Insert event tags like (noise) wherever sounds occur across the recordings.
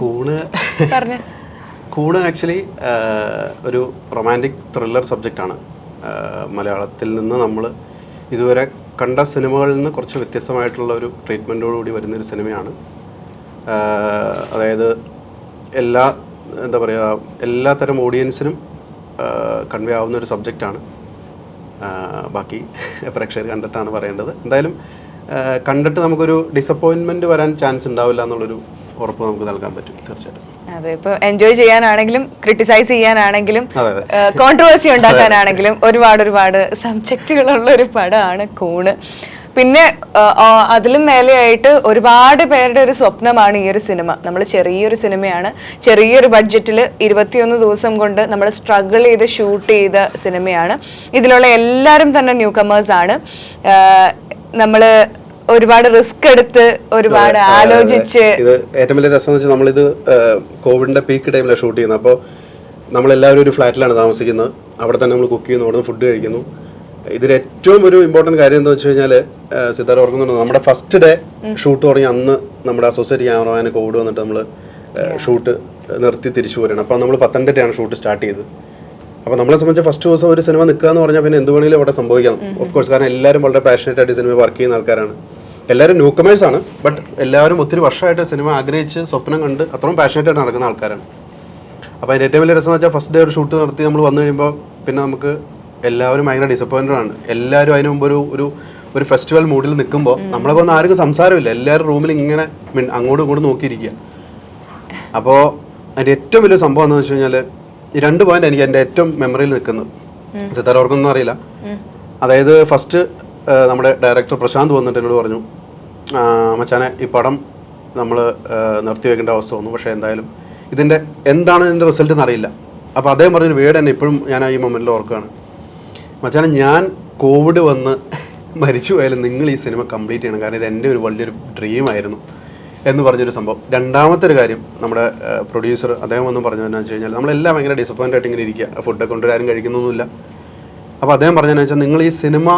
കൂണ്. കൂണ് ആക്ച്വലി ഒരു റൊമാന്റിക് ത്രില്ലർ ആണ്. മലയാളത്തിൽ നിന്ന് നമ്മൾ ഇതുവരെ കണ്ട സിനിമകളിൽ നിന്ന് കുറച്ച് വ്യത്യസ്തമായിട്ടുള്ള ഒരു ട്രീറ്റ്മെന്റോടുകൂടി വരുന്നൊരു സിനിമയാണ്. അതായത് എല്ലാ എന്താ പറയുക എല്ലാ തരം ഓഡിയൻസിനും കൺവേ ആവുന്ന ഒരു സബ്ജക്റ്റാണ് ബാക്കി പ്രേക്ഷകർ കണ്ടിട്ടാണ് പറയേണ്ടത്. എന്തായാലും കണ്ടിട്ട് നമുക്കൊരു ഡിസപ്പോയിൻമെന്റ് വരാൻ ചാൻസ് ഉണ്ടാവില്ല എന്നുള്ളൊരു ഉറപ്പ് നമുക്ക് നൽകാൻ പറ്റും തീർച്ചയായിട്ടും. അതെ ഇപ്പൊ എൻജോയ് ചെയ്യാനാണെങ്കിലും ക്രിട്ടിസൈസ് ചെയ്യാനാണെങ്കിലും കോൺട്രവേഴ്സി ഉണ്ടാക്കാനാണെങ്കിലും ഒരുപാട് ഒരുപാട് സബ്ജക്റ്റുകളുള്ള ഒരു പടമാണ് കൂണ്. പിന്നെ അതിലും മേലെയായിട്ട് ഒരുപാട് പേരുടെ ഒരു സ്വപ്നമാണ് ഈ ഒരു സിനിമ. നമ്മൾ ചെറിയൊരു സിനിമയാണ്. ചെറിയൊരു ബഡ്ജറ്റിൽ ഇരുപത്തിയൊന്ന് ദിവസം കൊണ്ട് നമ്മൾ സ്ട്രഗിൾ ചെയ്ത് ഷൂട്ട് ചെയ്ത സിനിമയാണ്. ഇതിലുള്ള എല്ലാവരും തന്നെ ന്യൂ കമേഴ്സ് ആണ് നമ്മൾ ഒരുപാട് റിസ്ക് എടുത്ത് ഒരുപാട് ആലോചിച്ച് ഇത് ഏറ്റവും വലിയ രസം വെച്ചാൽ നമ്മളിത് കോവിഡിന്റെ പീക്ക് ടൈമിലാണ് ഷൂട്ട് ചെയ്യുന്നത്. അപ്പോൾ നമ്മളെല്ലാവരും ഒരു ഫ്ലാറ്റിലാണ് താമസിക്കുന്നത്. അവിടെ തന്നെ നമ്മൾ കുക്ക് ചെയ്യുന്നു അവിടെ ഫുഡ് കഴിക്കുന്നു. ഇതിൽ ഏറ്റവും ഒരു ഇമ്പോർട്ടന്റ് കാര്യം എന്താ വെച്ച് കഴിഞ്ഞാൽ സിദ്ധാർത്ഥ ഓർക്കുന്നുണ്ട്? നമ്മുടെ ഫസ്റ്റ് ഡേ ഷൂട്ട് തുടങ്ങി അന്ന് നമ്മുടെ അസോസിയേറ്റ് ക്യാമറമാനെ കോവിഡ് വന്നിട്ട് നമ്മൾ ഷൂട്ട് നിർത്തി തിരിച്ചു വരണം അപ്പോൾ നമ്മൾ പത്തനംതിട്ടയാണ് ഷൂട്ട് സ്റ്റാർട്ട് ചെയ്തത്. അപ്പോൾ നമ്മളെ സംബന്ധിച്ച് ഫസ്റ്റ് ദിവസം ഒരു സിനിമ നിൽക്കുക എന്ന് പറഞ്ഞാൽ പിന്നെ എന്ത് വേണമെങ്കിലും അവിടെ സംഭവിക്കാം. ഓഫ് കോഴ്സ് കാരണം എല്ലാവരും വളരെ പാഷനേറ്റ് ആയിട്ട് സിനിമ വർക്ക് ചെയ്യുന്ന ആൾക്കാരാണ്. എല്ലാവരും ന്യൂ കമേഴ്സ് ആണ്. ബട്ട് എല്ലാവരും ഒത്തിരി വർഷമായിട്ട് സിനിമ ആഗ്രഹിച്ച് സ്വപ്നം കണ്ട് അത്രയും പാഷനേറ്റ് ആയിട്ട് നടക്കുന്ന ആൾക്കാരാണ്. അപ്പോൾ അതിന്റെ ഏറ്റവും വലിയ രസം എന്ന് വെച്ചാൽ ഫസ്റ്റ് ഡേ ഒരു ഷൂട്ട് നടത്തി നമ്മൾ വന്നു കഴിയുമ്പോൾ പിന്നെ നമുക്ക് എല്ലാവരും ഭയങ്കര ഡിസപ്പോയിന്റഡ് ആണ്. എല്ലാവരും അതിന് മുമ്പ് ഒരു ഒരു ഒരു ഫെസ്റ്റിവൽ മൂഡിൽ നിൽക്കുമ്പോൾ നമ്മളൊക്കെ ഒന്നും ആർക്കും സംസാരമില്ല. എല്ലാവരും റൂമിൽ ഇങ്ങനെ അങ്ങോട്ടും ഇങ്ങോട്ടും നോക്കിയിരിക്കുക അപ്പോൾ അതിന്റെ ഏറ്റവും വലിയ സംഭവം എന്ന് വെച്ച് കഴിഞ്ഞാൽ ഈ രണ്ട് പോയിന്റ് എനിക്ക് എന്റെ ഏറ്റവും മെമ്മറിയിൽ നിൽക്കുന്നത് സിത്താരോർക്കൊന്നും അറിയില്ല. അതായത് ഫസ്റ്റ് നമ്മുടെ ഡയറക്ടർ പ്രശാന്ത് വന്നിട്ട് എന്നോട് പറഞ്ഞു "ആ, മച്ചാനെ ഈ പടം നമ്മൾ നിർത്തി വെക്കേണ്ട അവസ്ഥ വന്നു. പക്ഷേ എന്തായാലും ഇതിന്റെ എന്താണ് ഇതിന്റെ റിസൾട്ട് എന്നറിയില്ല അപ്പോൾ അദ്ദേഹം പറഞ്ഞൊരു വേർഡ് തന്നെ ഇപ്പോഴും ഞാൻ ഈ മൊമെന്റിൽ ഓർക്കുകയാണ്. മച്ചാനെ ഞാൻ കോവിഡ് വന്ന് (laughs) മരിച്ചു പോയാലും നിങ്ങൾ ഈ സിനിമ കംപ്ലീറ്റ് ചെയ്യണം. കാരണം ഇത് എന്റെ ഒരു വലിയൊരു ഡ്രീമായിരുന്നു എന്ന് പറഞ്ഞൊരു സംഭവം. രണ്ടാമത്തെ ഒരു കാര്യം നമ്മുടെ പ്രൊഡ്യൂസർ അദ്ദേഹം ഒന്നും പറഞ്ഞതെന്നു വെച്ച് കഴിഞ്ഞാൽ നമ്മളെല്ലാം ഭയങ്കര ഡിസപ്പോയിന്റ് ആയിട്ട് ഇങ്ങനെ ഇരിക്കുക. ഫുഡൊക്കെ കൊണ്ടുവരാരും കഴിക്കുന്നൊന്നുമില്ല. അപ്പോൾ അദ്ദേഹം പറഞ്ഞതെന്ന് വെച്ചാൽ നിങ്ങൾ ഈ സിനിമ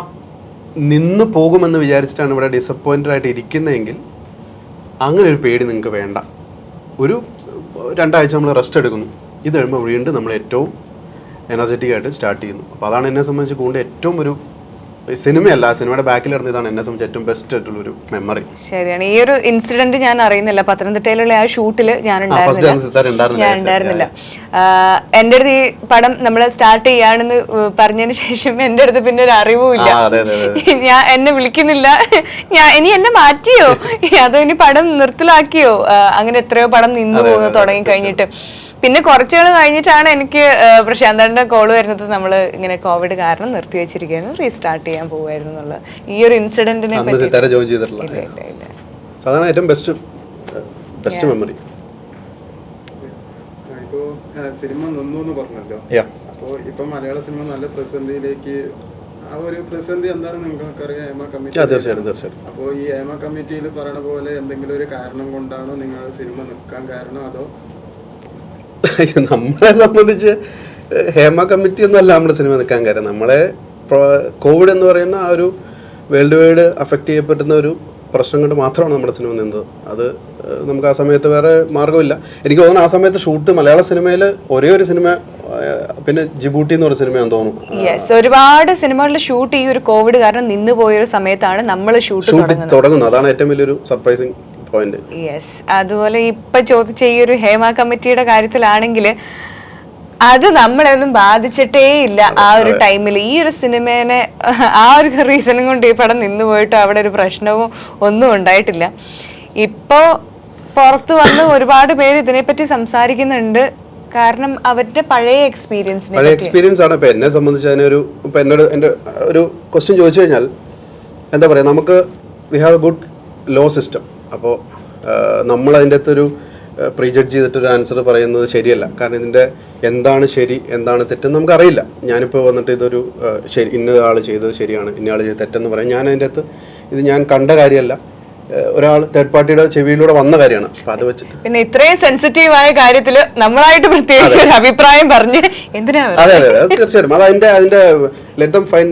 നിന്ന് പോകുമെന്ന് വിചാരിച്ചിട്ടാണ് ഇവിടെ ഡിസപ്പോയിന്റഡ് ആയിട്ട് ഇരിക്കുന്നതെങ്കിൽ അങ്ങനെ ഒരു പേടി നിങ്ങൾക്ക് വേണ്ട. ഒരു രണ്ടാഴ്ച നമ്മൾ റെസ്റ്റ് എടുക്കുന്നു. ഇത് കഴിയുമ്പോൾ വീണ്ടും നമ്മൾ ഏറ്റവും എനർജറ്റിക് ആയിട്ട് സ്റ്റാർട്ട് ചെയ്യുന്നു. അപ്പോൾ അതാണ് എന്നെ സംബന്ധിച്ച് കൂടുതൽ ഏറ്റവും ഒരു സിനിമയല്ല സിനിമയുടെ ബാക്കിൽ ഇറങ്ങിയതാണ് എന്നെ സംബന്ധിച്ച് ഏറ്റവും ബെസ്റ്റ് ആയിട്ടുള്ള ഒരു മെമ്മറി ശരിയാണ്. ഈ ഒരു ഇൻസിഡന്റ് ഞാൻ അറിയുന്നില്ല. പത്തനംതിട്ടയിലുള്ള ആ ഷൂട്ടിൽ ഞാൻ ഉണ്ടായിരുന്നില്ല. എന്റെ അടുത്ത് ഈ പടം നമ്മൾ സ്റ്റാർട്ട് ചെയ്യാണെന്ന് പറഞ്ഞതിന് ശേഷം എന്റെ അടുത്ത് പിന്നെ ഒരു അറിവുമില്ല (laughs) ഞാൻ എന്നെ വിളിക്കുന്നില്ല. ഞാൻ ഇനി എന്നെ മാറ്റിയോ? (laughs) അതോ ഇനി പടം നിർത്തലാക്കിയോ? അങ്ങനെ എത്രയോ പടം നിന്നു പോകുന്നു തുടങ്ങി കഴിഞ്ഞിട്ട്. പിന്നെ കുറച്ചുകൾ കഴിഞ്ഞിട്ടാണ് എനിക്ക് പ്രശാന്തന്റെ കോൾ വരുന്നത്. നമ്മൾ ഇങ്ങനെ കോവിഡ് കാരണം നിർത്തി വെച്ചിരിക്കുന്നു. റീസ്റ്റാർട്ട് ചെയ്യാൻ പോവായിരുന്നു എന്നുള്ളത് ഈ ഒരു ഇൻസിഡന്റിനെ അതാണ് ഏറ്റവും ബെസ്റ്റ് ബെസ്റ്റ് മെമ്മറി സിനിമ നിന്നു എന്ന് പറഞ്ഞല്ലോ. അപ്പോൾ അപ്പോ ഇപ്പൊ മലയാള സിനിമ നല്ല പ്രതിസന്ധിയിലേക്ക് ആ ഒരു പ്രതിസന്ധി എന്താണെന്ന് നിങ്ങൾക്കറിയാം? ഏമ കമ്മിറ്റി അപ്പോൾ ഈ ഏമ കമ്മിറ്റിയിൽ പറയണ പോലെ എന്തെങ്കിലും ഒരു കാരണം കൊണ്ടാണോ നിങ്ങൾ സിനിമ നിൽക്കാൻ കാരണം? അതോ (laughs) നമ്മളെ സംബന്ധിച്ച് ഹേമ കമ്മിറ്റി ഒന്നുമല്ല നമ്മുടെ സിനിമ നിൽക്കാൻ കാര്യം. നമ്മളെ കോവിഡ് എന്ന് പറയുന്ന ആ ഒരു വേൾഡ് വൈഡ് അഫക്റ്റ് ചെയ്യപ്പെടുന്ന ഒരു പ്രശ്നം കൊണ്ട് മാത്രമാണ് നമ്മുടെ സിനിമ നിന്നത്. അത് നമുക്ക് ആ സമയത്ത് വേറെ മാർഗമില്ല. എനിക്ക് തോന്നുന്നു ആ സമയത്ത് ഷൂട്ട് മലയാള സിനിമയിൽ ഒരേ ഒരു സിനിമ പിന്നെ ജിബൂട്ടി എന്ന് പറഞ്ഞ സിനിമയാണ് തോന്നുന്നു. യെസ് ഒരുപാട് സിനിമകളിൽ ഷൂട്ട് ഈ ഒരു കോവിഡ് കാരണം നിന്ന് പോയൊരു സമയത്താണ് നമ്മൾ ഷൂട്ട് തുടങ്ങുന്നത്. അതാണ് ഏറ്റവും വലിയൊരു സർപ്രൈസിങ് പോയിന്റ് യെസ് അതുപോലെ ഇപ്പൊ ചോദിച്ച ഈ ഒരു ഹേമ കമ്മിറ്റിയുടെ കാര്യത്തിലാണെങ്കിൽ അത് നമ്മളെ ഒന്നും ബാധിച്ചിട്ടേ ഇല്ല ആ ഒരു ടൈമിൽ ഈ ഒരു സിനിമേനെ ആ ഒരു റീസണും കൊണ്ട് ഈ പടം നിന്ന് പോയിട്ട് അവിടെ ഒരു പ്രശ്നവും ഒന്നും ഉണ്ടായിട്ടില്ല. ഇപ്പോ പുറത്ത് വന്ന് ഒരുപാട് പേര് ഇതിനെപ്പറ്റി സംസാരിക്കുന്നുണ്ട്. കാരണം അവരുടെ പഴയ എക്സ്പീരിയൻസ് പഴയ എക്സ്പീരിയൻസ് ആണ്. ഇപ്പൊ എന്നെ സംബന്ധിച്ച് അതിനൊരു ഇപ്പൊ എന്നോട് എന്റെ ഒരു ക്വസ്റ്റ്യൻ ചോദിച്ചു കഴിഞ്ഞാൽ എന്താ പറയാ നമുക്ക് we have a good law system അപ്പോൾ നമ്മൾ അതിന്റെ അകത്തൊരു പ്രീജഡ്ജ് ചെയ്തിട്ടൊരു ആൻസർ പറയുന്നത് ശരിയല്ല. കാരണം ഇതിന്റെ എന്താണ് ശരി എന്താണ് തെറ്റെന്ന് നമുക്കറിയില്ല. ഞാനിപ്പോൾ വന്നിട്ട് ഇതൊരു ശരി ഇന്ന ആൾ ചെയ്തത് ശരിയാണ് ഇന്ന ആൾ ചെയ്തത് തെറ്റെന്ന് പറയാം. ഞാൻ അതിന്റെ അകത്ത് ഇത് ഞാൻ കണ്ട കാര്യമല്ല. ഒരാൾ തേർഡ് പാർട്ടിയുടെ ചെവിയിലൂടെ വന്ന കാര്യമാണ്. അപ്പൊ അത് വെച്ചിട്ട് പിന്നെ ഇത്രയും സെൻസിറ്റീവ് ആയ കാര്യത്തിൽ നമ്മളായിട്ട് പ്രത്യേകിച്ച് ഒരു അഭിപ്രായം പറഞ്ഞ് എന്തിനാ? അതെ അതെ അത്. തീർച്ചയായിട്ടും. അത് അതിന്റെ അതിന്റെ let them fine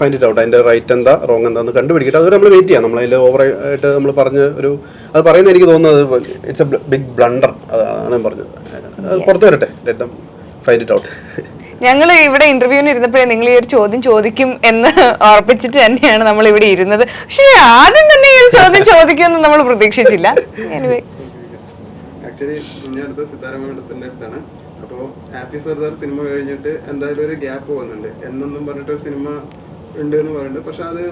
find it out അതിന്റെ റൈറ്റ് എന്താ റോങ് എന്താന്ന് കണ്ടുപിടിക്കട്ടെ. അതുവരെ നമ്മൾ വെയിറ്റ് ചെയ്യാം. നമ്മൾ അതിൽ ഓവർ ആയിട്ട് നമ്മൾ പറഞ്ഞ് ഒരു അത് പറയുന്നത് എനിക്ക് തോന്നുന്നത് ഇറ്റ്സ് എ ബിഗ് ബ്ലണ്ടർ അതാണ് ഞാൻ പറഞ്ഞത്. പുറത്തു പുറത്ത് വരട്ടെ. Let them find it out ഞങ്ങൾ ഇവിടെ ഇന്റർവ്യൂവിന് ഇരുന്നപ്പോഴേ നിങ്ങൾ ഈ ഒരു ചോദ്യം ചോദിക്കും എന്ന് (laughs) ഉറപ്പിച്ചിട്ട് തന്നെയാണ് നമ്മൾ ഇവിടെ ഇരുന്നത്. പക്ഷെ ആദ്യം തന്നെ ഈ ഒരു ചോദ്യം ചോദിക്കുമെന്ന് നമ്മൾ പ്രതീക്ഷിച്ചില്ല. എനിവേ ആക്ച്വലി ഇനി അടുത്ത സിതാര മേഡത്തിന്റെ അടുത്താണ്. അപ്പോ ഹാപ്പി സർദാർ സിനിമ കഴിഞ്ഞിട്ട് എന്തായാലും ഒരു ഗ്യാപ്പ് വന്നിട്ടുണ്ട് എന്നൊന്നും പറഞ്ഞിട്ട് ഒരു സിനിമ ഉണ്ട് എന്ന് പറയുന്നുണ്ട്. പക്ഷെ അത്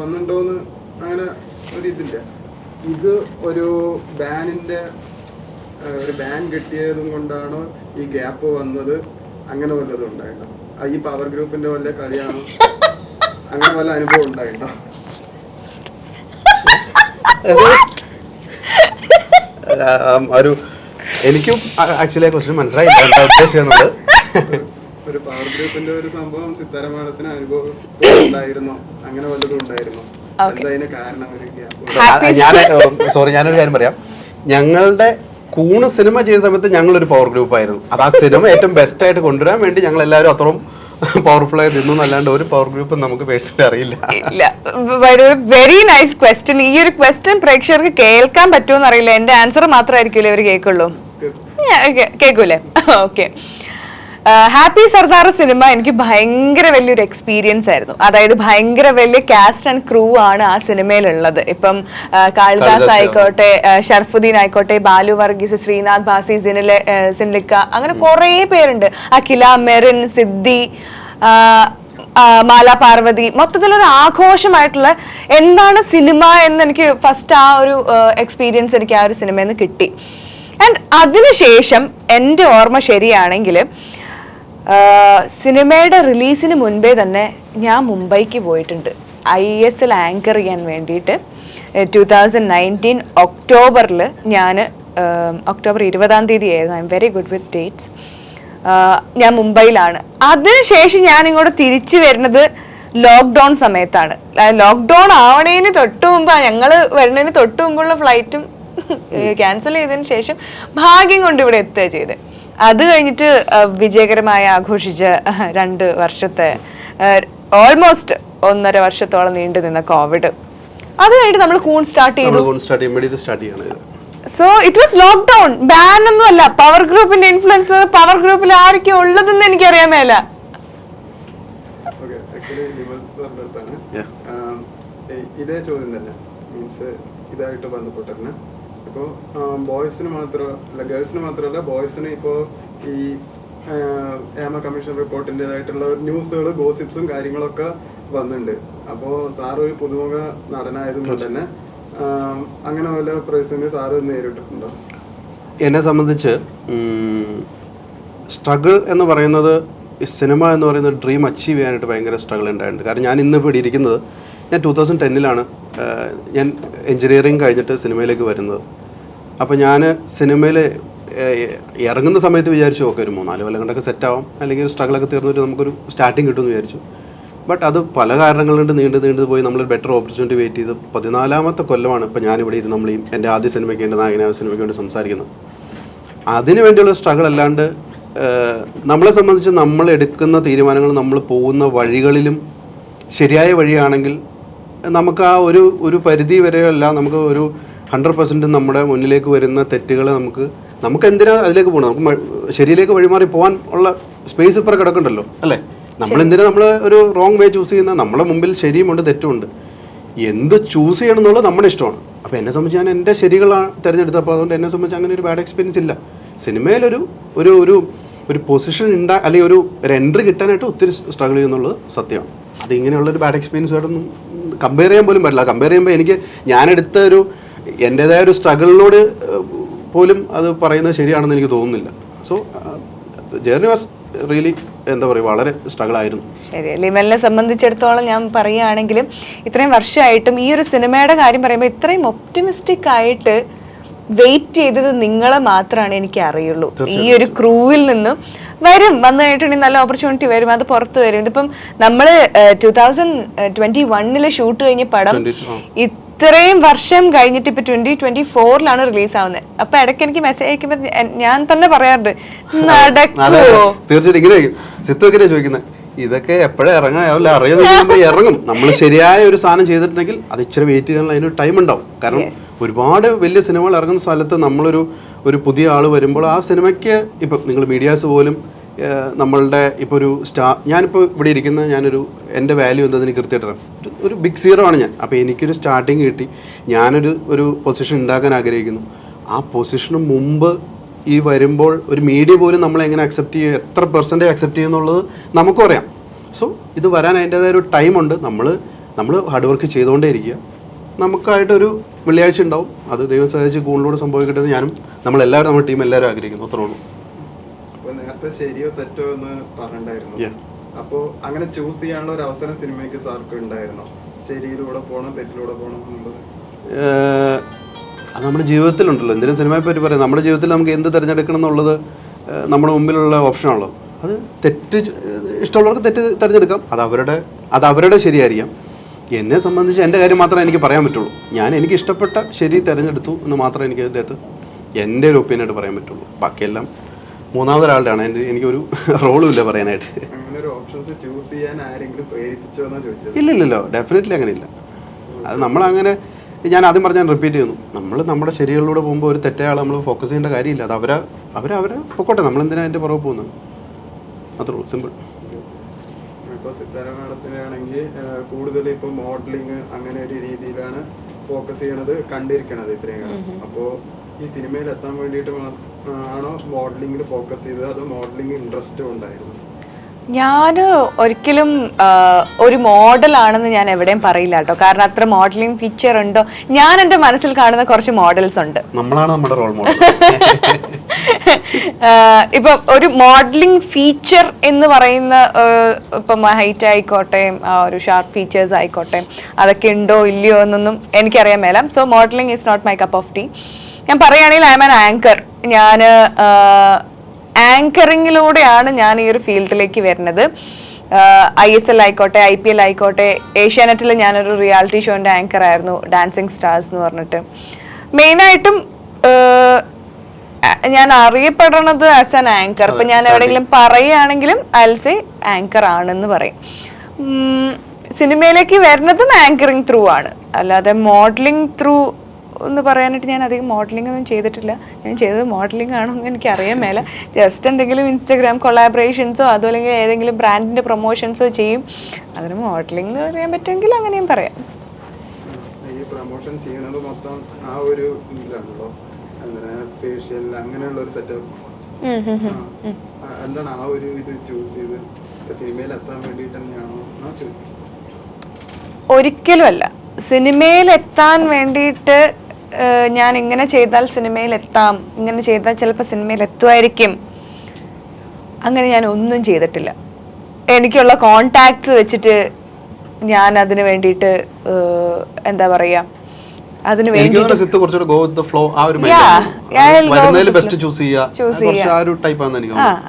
വന്നിട്ടുണ്ടോന്ന് അങ്ങനെ ഒരു ഇതില്ല. ഇത് ഒരു ബാനിന്റെ ഒരു ബാൻ കിട്ടിയതും കൊണ്ടാണോ ഈ ഗ്യാപ്പ് വന്നത്? അങ്ങനെ വല്ലതും ഉണ്ടായിട്ടോ? ആ, ഈ പവർ ഗ്രൂപ്പിന്റെ വല്ല കളിയാണോ? അങ്ങനെ വല്ല അനുഭവം ഉണ്ടായിട്ടോ? ഒരു എനിക്കും ആക്ച്വലി ആ ക്വസ്റ്റ്യൻ മനസ്സിലായില്ല. എന്താ ഉദ്ദേശിച്ചെന്നുള്ളത് ഒരു പവർ ഗ്രൂപ്പിന്റെ ഒരു സംഭവം സിത്താര മാഡത്തിന് അനുഭവം ഉണ്ടായിരുന്നോ അങ്ങനെ വല്ലതും ഉണ്ടായിരുന്നോ? എന്താ അതിന് കാരണം ഒരു ഗ്യാപ്പ് ഞാൻ സോറി ഞാനൊരു കാര്യം പറയാം. ഞങ്ങളുടെ കൂണ് സിനിമ ചെയ്യുന്ന സമയത്ത് ഞങ്ങളൊരു പവർ ഗ്രൂപ്പ് ആയിരുന്നു. അത് ആ സിനിമ ഏറ്റവും ബെസ്റ്റ് ആയിട്ട് കൊണ്ടുവരാൻ വേണ്ടി ഞങ്ങൾ എല്ലാവരും അത്രയും പവർഫുൾ ആയി നിന്നു എന്നല്ലാണ്ട് ഒരു പവർ ഗ്രൂപ്പ് നമുക്ക് പേഴ്സണലി അറിയില്ല. വെരി നൈസ് ക്വസ്റ്റ്യൻ ഈ ഒരു ക്വസ്റ്റ്യൻ പ്രേക്ഷകർക്ക് കേൾക്കാൻ പറ്റുമെന്ന് അറിയില്ല എന്റെ ആൻസർ മാത്രമായിരിക്കില്ല ഇവർ കേൾക്കുള്ളൂ? കേൾക്കൂലേ? ഓക്കെ. ഹാപ്പി സർദാർ സിനിമ എനിക്ക് ഭയങ്കര വലിയൊരു എക്സ്പീരിയൻസ് ആയിരുന്നു. അതായത് ഭയങ്കര വലിയ കാസ്റ്റ് ആൻഡ് ക്രൂ ആണ് ആ സിനിമയിലുള്ളത് ഇപ്പം കാളിദാസ് ആയിക്കോട്ടെ ഷർഫുദ്ദീൻ ആയിക്കോട്ടെ ബാലു വർഗീസ് ശ്രീനാഥ് ഭാസി സിനിലെ സിൻലിക്ക അങ്ങനെ കുറേ പേരുണ്ട്. അഖില മെറിൻ സിദ്ധി മാല പാർവതി. മൊത്തത്തിലൊരു ആഘോഷമായിട്ടുള്ള എന്താണ് സിനിമ എന്ന് എനിക്ക് ഫസ്റ്റ് ആ ഒരു എക്സ്പീരിയൻസ് എനിക്ക് ആ ഒരു സിനിമയിൽ നിന്ന് കിട്ടി. ആൻഡ് അതിനുശേഷം എന്റെ ഓർമ്മ ശരിയാണെങ്കിൽ സിനിമയുടെ റിലീസിന് മുൻപേ തന്നെ ഞാൻ മുംബൈക്ക് പോയിട്ടുണ്ട്. ഐ എസ് എൽ ആങ്കർ ചെയ്യാൻ വേണ്ടിയിട്ട്. ടു തൗസൻഡ് നയന്റീൻ ഒക്ടോബറിൽ ഞാൻ ഒക്ടോബർ ഇരുപതാം തീയതി ആയിരുന്നു. I am very good with dates ഞാൻ മുംബൈയിലാണ്. അതിനുശേഷം ഞാൻ ഇങ്ങോട്ട് തിരിച്ചു വരുന്നത് ലോക്ക്ഡൗൺ സമയത്താണ്. ലോക്ക്ഡൗൺ ആവണേന് തൊട്ട് മുമ്പ് ഞങ്ങൾ വരുന്നതിന് തൊട്ട് മുമ്പുള്ള ഫ്ലൈറ്റും ക്യാൻസൽ ചെയ്തതിന് ശേഷം ഭാഗ്യം കൊണ്ട് ഇവിടെ എത്തുക ചെയ്ത്. അത് കഴിഞ്ഞിട്ട് വിജയകരമായി ആഘോഷിച്ച രണ്ട് വർഷത്തെ ഓൾമോസ്റ്റ് ഒന്നര വർഷത്തോളം നീണ്ടു നിന്ന കോവിഡ് അത് കഴിഞ്ഞിട്ട് നമ്മൾ കൂൺ സ്റ്റാർട്ട് ചെയ്തു. So it was lockdown ban ഒന്നും അല്ല. പവർ ഗ്രൂപ്പിന്റെ ഇൻഫ്ലുവൻസ് പവർ ഗ്രൂപ്പിൽ ആരൊക്കെ ഉള്ളതെന്ന് എനിക്കറിയാൻ മേല. ഇതേ ചോദ്യം തന്നെ. മീൻസ് ഇതായിട്ട് ബന്ധപ്പെട്ടിരുന്നു ഇപ്പോൾ ബോയ്സിന് മാത്രമല്ല ഗേൾസിന് മാത്രമല്ല ബോയ്സിന് ഇപ്പോൾ ഈ ഏമ കമ്മീഷൻ റിപ്പോർട്ടിന്റെതായിട്ടുള്ള ന്യൂസുകൾ ഗോസിപ്സും കാര്യങ്ങളൊക്കെ വന്നിട്ടുണ്ട് അപ്പോൾ സാർ ഒരു പുതുമുഖ നടനായതുകൊണ്ട് തന്നെ അങ്ങനെ വല്ല പ്രതിസന്ധി സാറ് നേരിട്ടിട്ടുണ്ടോ? എന്നെ സംബന്ധിച്ച് സ്ട്രഗിൾ എന്ന് പറയുന്നത് സിനിമ എന്ന് പറയുന്ന ഡ്രീം അച്ചീവ് ചെയ്യാനായിട്ട് ഭയങ്കര സ്ട്രഗിൾ ഉണ്ടായിട്ടുണ്ട്. കാരണം ഞാൻ ഇന്ന് ഇവിടെ ഇരിക്കുന്നത് ഞാൻ ടൂ തൗസൻഡ് ടെന്നിലാണ് ഞാൻ എൻജിനീയറിങ് കഴിഞ്ഞിട്ട് സിനിമയിലേക്ക് വരുന്നത്. അപ്പോൾ ഞാൻ സിനിമയിൽ ഇറങ്ങുന്ന സമയത്ത് വിചാരിച്ചു ഓക്കെ ഒരു മൂന്നാൽ കൊല്ലം കൊണ്ടൊക്കെ സെറ്റ് ആവാം. അല്ലെങ്കിൽ ഒരു സ്ട്രഗിളൊക്കെ തീർന്നിട്ട് നമുക്കൊരു സ്റ്റാർട്ടിങ് കിട്ടുമെന്ന് വിചാരിച്ചു. ബട്ട് അത് പല കാരണങ്ങൾ കൊണ്ട് നീണ്ടു നീണ്ടു പോയി നമ്മൾ ബെറ്റർ ഓപ്പർച്യൂണിറ്റി വെയിറ്റ് ചെയ്ത് പതിനാലാമത്തെ കൊല്ലമാണ് ഇപ്പോൾ ഞാനിവിടെ ഇരുന്ന് നമ്മൾ ഈ എന്റെ ആദ്യ സിനിമയ്ക്ക് വേണ്ടി നായകനായ സിനിമയ്ക്ക് വേണ്ടി സംസാരിക്കുന്നത്. അതിനു വേണ്ടിയുള്ള സ്ട്രഗിൾ അല്ലാണ്ട് നമ്മളെ സംബന്ധിച്ച് നമ്മൾ എടുക്കുന്ന തീരുമാനങ്ങൾ നമ്മൾ പോകുന്ന വഴികളിലും ശരിയായ വഴിയാണെങ്കിൽ നമുക്ക് ആ ഒരു ഒരു പരിധി വരെയല്ല നമുക്ക് ഒരു ഹൺഡ്രഡ് പെർസെന്റ് നമ്മുടെ മുന്നിലേക്ക് വരുന്ന തെറ്റുകൾ നമുക്ക് നമുക്ക് എന്തിനാ അതിലേക്ക് പോകണം നമുക്ക് ശരിയിലേക്ക് വഴിമാറി പോകാൻ ഉള്ള സ്പേസ് ഇപ്പുറം കിടക്കണ്ടല്ലോ അല്ലേ? നമ്മൾ എന്തിനാ നമ്മൾ ഒരു റോങ് വേ ചൂസ് ചെയ്യുന്ന നമ്മുടെ മുമ്പിൽ ശരിയുമുണ്ട് തെറ്റുമുണ്ട്. എന്ത് ചൂസ് ചെയ്യണം എന്നുള്ളത് നമ്മുടെ ഇഷ്ടമാണ്. അപ്പോൾ എന്നെ സംബന്ധിച്ച് ഞാൻ എന്റെ ശരികളാണ് തിരഞ്ഞെടുത്തത്. അപ്പോൾ അതുകൊണ്ട് എന്നെ സംബന്ധിച്ച് അങ്ങനെ ഒരു ബാഡ് എക്സ്പീരിയൻസ് ഇല്ല. സിനിമയിലൊരു ഒരു ഒരു ഒരു പൊസിഷൻ ഉണ്ടാ അല്ലെങ്കിൽ ഒരു ഒരു എൻട്രി കിട്ടാനായിട്ട് ഒത്തിരി സ്ട്രഗിൾ ചെയ്യുന്നുള്ളത് സത്യമാണ്. അത് ഇങ്ങനെയുള്ള ഒരു ബാഡ് എക്സ്പീരിയൻസ് ആയിട്ടൊന്നും കമ്പയർ ചെയ്യാൻ പോലും പറ്റില്ല. കമ്പയർ ചെയ്യുമ്പോൾ എനിക്ക് ഞാനെടുത്ത ഒരു എന്റെതായ ഒരു സ്ട്രഗിളിനോട് പോലും അത് പറയുന്നത് ശരിയാണെന്ന് എനിക്ക് തോന്നുന്നില്ല. സോ ജേർണി വാസ് റിയലി എന്താ പറയുക വളരെ സ്ട്രഗിൾ ആയിരുന്നു ശരി ലിമലിനെ സംബന്ധിച്ചിടത്തോളം ഞാൻ പറയുകയാണെങ്കിലും ഇത്രയും വർഷമായിട്ടും ഈ ഒരു സിനിമയുടെ കാര്യം പറയുമ്പോൾ ഇത്രയും ഒപ്റ്റിമിസ്റ്റിക് ആയിട്ട് വെയിറ്റ് ചെയ്തത് നിങ്ങളെ മാത്രമാണ് എനിക്ക് അറിയുള്ളൂ. ഈ ഒരു ക്രൂവിൽ നിന്നും വരും. വന്നു കഴിഞ്ഞിട്ടുണ്ടെങ്കിൽ നല്ല ഓപ്പർച്യൂണിറ്റി വരും. അത് പുറത്ത് വരും. ഇതിപ്പം നമ്മൾ ടൂ തൗസൻഡ് ട്വന്റി വണ്ണിൽ ഷൂട്ട് കഴിഞ്ഞ പടം 20, ആ. ഇത്രയും വർഷം കഴിഞ്ഞിട്ട് ഇപ്പൊ ട്വന്റി ട്വന്റി ഫോറിലാണ് റിലീസ് ആവുന്നത് അപ്പൊ ഇടയ്ക്ക് എനിക്ക് മെസ്സേജ് അയക്കുമ്പോ ഞാൻ- തന്നെ പറയാറുണ്ട് അതെ നടക്കുവോ തീർച്ചയായിട്ടും ഇങ്ങനെ സിത്തു ഇങ്ങനെ ചോദിക്കുന്നത് ഇതൊക്കെ എപ്പോഴാ ഇറങ്ങാൻ അറിയാതെ ഇറങ്ങും. നമ്മൾ ശരിയായ ഒരു സാധനം ചെയ്തിട്ടുണ്ടെങ്കിൽ അത് ഇച്ചിരി വെയിറ്റ് ചെയ്യാനുള്ള അതിനൊരു ടൈം ഉണ്ടാവും. കാരണം ഒരുപാട് വലിയ സിനിമകൾ ഇറങ്ങുന്ന സ്ഥലത്ത് നമ്മളൊരു ഒരു പുതിയ ആൾ വരുമ്പോൾ ആ സിനിമയ്ക്ക് ഇപ്പം നിങ്ങൾ മീഡിയാസ് പോലും നമ്മളുടെ ഇപ്പോൾ ഒരു സ്റ്റാ ഞാനിപ്പോൾ ഇവിടെ ഇരിക്കുന്ന ഞാനൊരു എന്റെ വാല്യൂ എനിക്ക് കൃത്യമായിട്ട് ഒരു ഒരു ബിഗ് സീറോ ആണ് ഞാൻ. അപ്പോൾ എനിക്കൊരു സ്റ്റാർട്ടിങ് കിട്ടി. ഞാനൊരു ഒരു പൊസിഷൻ ഉണ്ടാക്കാൻ ആഗ്രഹിക്കുന്നു. ആ പൊസിഷന് മുമ്പ് ഈ വരുമ്പോൾ ഒരു മീഡിയ പോലും നമ്മളെ എങ്ങനെ അക്സെപ്റ്റ് ചെയ്യും എത്ര പെർസെന്റേജ് അക്സെപ്റ്റ് ചെയ്യും എന്നുള്ളത് നമുക്കും അറിയാം. സോ ഇത് വരാൻ അതിന്റെതായ ഒരു ടൈമുണ്ട് നമ്മൾ നമ്മൾ ഹാർഡ് വർക്ക് ചെയ്തുകൊണ്ടേ ഇരിക്കുക. നമുക്കായിട്ടൊരു വെള്ളിയാഴ്ച ഉണ്ടാവും. അത് ദൈവം സഹായിച്ച് കൂടുതലൂടെ സംഭവിക്കട്ടെ എന്ന് ഞാനും നമ്മളെല്ലാവരും നമ്മുടെ ടീം എല്ലാവരും ആഗ്രഹിക്കുന്നു. അത്രേ ഉള്ളൂ. അപ്പൊ ശരിയോ തെറ്റോ എന്ന് പറഞ്ഞിട്ടുണ്ടായിരുന്നു. അപ്പോ അങ്ങനെ ചൂസ് ചെയ്യാനുള്ള ഒരു അവസരം സിനിമയ്ക്ക് സാർക്ക് ഉണ്ടായിരുന്നോ? ശരിയിലൂടെ പോകണം തെറ്റിലൂടെ പോകണം എന്നുള്ളത്? അത് നമ്മുടെ ജീവിതത്തിലുണ്ടല്ലോ. എന്തിനും സിനിമയെ പറ്റി പറയാം. നമ്മുടെ ജീവിതത്തിൽ നമുക്ക് എന്ത് തിരഞ്ഞെടുക്കണം എന്നുള്ളത് നമ്മുടെ മുമ്പിലുള്ള ഓപ്ഷനാണല്ലോ അത് തെറ്റ് ഇഷ്ടമുള്ളവർക്ക് തെറ്റ് തിരഞ്ഞെടുക്കാം. അത് അവരുടെ അത് അവരുടെ ശരിയായിരിക്കാം. എന്നെ സംബന്ധിച്ച് എന്റെ കാര്യം മാത്രമേ എനിക്ക് പറയാൻ പറ്റുള്ളൂ. ഞാൻ എനിക്ക് ഇഷ്ടപ്പെട്ട ശരി തിരഞ്ഞെടുത്തു എന്ന് മാത്രമേ എനിക്ക് അതിന്റെ അകത്ത് എന്റെ ഒരു ഒപ്പീനിയനായിട്ട് പറയാൻ പറ്റുള്ളൂ. ബാക്കിയെല്ലാം മൂന്നാമതൊരാളുടെയാണ്. എന്റെ എനിക്കൊരു (laughs) റോളും ഇല്ല പറയാനായിട്ട് ഇല്ലില്ലല്ലോ ഡെഫിനറ്റ്ലി അങ്ങനെ ഇല്ല അത് നമ്മളങ്ങനെ ഞാൻ ആദ്യം പറഞ്ഞ റിപ്പീറ്റ് ചെയ്യുന്നു. നമ്മൾ നമ്മുടെ ശരികളിലൂടെ പോകുമ്പോൾ ഒരു തെറ്റായ നമ്മൾ ഫോക്കസ് ചെയ്യേണ്ട കാര്യമില്ല. അത് അവരെ അവരെ അവരെ പൊക്കോട്ടെ നമ്മളെന്തിനാ അതിന്റെ പുറകെ പോകുന്നത് അത്രേ ഉള്ളൂ സിമ്പിൾ ഇപ്പൊ സിത്താര മാഡത്തിനാണെങ്കിൽ കൂടുതൽ ഇപ്പൊ മോഡലിംഗ് അങ്ങനെ ഒരു രീതിയിലാണ് ഫോക്കസ് ചെയ്യണത് കണ്ടിരിക്കണത് ഇത്രയും കാലം. അപ്പോ ഈ സിനിമയിൽ എത്താൻ വേണ്ടിയിട്ട് ആണോ മോഡലിംഗിൽ ഫോക്കസ് ചെയ്തത്? അതോ മോഡലിംഗ് ഇൻട്രസ്റ്റും ഉണ്ടായിരുന്നു? ഞാൻ ഒരിക്കലും ഒരു മോഡലാണെന്ന് ഞാൻ എവിടെയും പറയില്ല കേട്ടോ. കാരണം അത്ര മോഡലിംഗ് ഫീച്ചർ ഉണ്ടോ? ഞാൻ എന്റെ മനസ്സിൽ കാണുന്ന കുറച്ച് മോഡൽസ് ഉണ്ട്. നമ്മളാണ് നമ്മുടെ റോൾ മോഡൽ ഇപ്പൊ ഒരു മോഡലിംഗ് ഫീച്ചർ എന്ന് പറയുന്ന ഇപ്പം ഹൈറ്റ് ആയിക്കോട്ടെ ഒരു ഷാർപ്പ് ഫീച്ചേഴ്സ് ആയിക്കോട്ടെ അതൊക്കെ ഉണ്ടോ ഇല്ലയോ എന്നൊന്നും എനിക്കറിയാൻ മേലാം. So modelling is not my cup of tea ഞാൻ പറയുകയാണെങ്കിൽ ഐ എം ആൻ ആങ്കർ ഞാൻ ആങ്കറിങ്ങിലൂടെയാണ് ഞാൻ ഈ ഒരു ഫീൽഡിലേക്ക് വരുന്നത്. ഐ എസ് എൽ ആയിക്കോട്ടെ ഐ പി എൽ ആയിക്കോട്ടെ ഏഷ്യാനെറ്റിൽ ഞാനൊരു റിയാലിറ്റി ഷോന്റെ ആങ്കർ ആയിരുന്നു ഡാൻസിങ് സ്റ്റാർസ് എന്ന് പറഞ്ഞിട്ട്. മെയിനായിട്ടും ഞാൻ അറിയപ്പെടുന്നത് ആസ് ആൻ ആങ്കർ ഇപ്പം ഞാൻ എവിടെയെങ്കിലും പറയുകയാണെങ്കിലും അൽസെ ആങ്കർ ആണെന്ന് പറയും. സിനിമയിലേക്ക് വരുന്നതും ആങ്കറിങ് ത്രൂ ആണ്. അല്ലാതെ മോഡലിംഗ് ത്രൂ എന്ന് പറയാനായിട്ട് ഞാൻ അധികം മോഡലിംഗ് ഒന്നും ചെയ്തിട്ടില്ല. ഞാൻ ചെയ്തത് മോഡലിംഗ് ആണോ എന്ന് എനിക്ക് അറിയാൻ മേല. ജസ്റ്റ് എന്തെങ്കിലും ഇൻസ്റ്റഗ്രാം കൊളാബറേഷൻസോ അതോ അല്ലെങ്കിൽ ഏതെങ്കിലും ബ്രാൻഡിന്റെ പ്രൊമോഷൻസോ ചെയ്യും. അതിന് മോഡലിംഗ് എന്ന് പറയാൻ പറ്റുമെങ്കിൽ അങ്ങനെയും പറയാം. ഈ പ്രൊമോഷൻ ചെയ്യണത് മൊത്തം ആ ഒരു ഇതിലാണല്ലോ. അങ്ങനെ ഫേഷ്യൽ അങ്ങനെയുള്ള ഒരു സെറ്റപ്പ്. എന്താണ് ആ ഒരു ഇത് ചൂസ് ചെയ്ത്? സിനിമയിൽ എത്താൻ വേണ്ടിയിട്ട് തന്നെയാണോ ചോദിച്ചത്. ഒരിക്കലും അല്ല സിനിമയിൽ എത്താൻ വേണ്ടിയിട്ട് ഞാൻ ഇങ്ങനെ ചെയ്താൽ സിനിമയിൽ എത്താം ഇങ്ങനെ ചെയ്താൽ ചിലപ്പോൾ സിനിമയിൽ എത്തുമായിരിക്കും അങ്ങനെ ഞാൻ ഒന്നും ചെയ്തിട്ടില്ല. എനിക്കുള്ള കോണ്ടാക്ട്സ് വെച്ചിട്ട് ഞാൻ അതിന് വേണ്ടിയിട്ട് എന്താ പറയുക അതിന്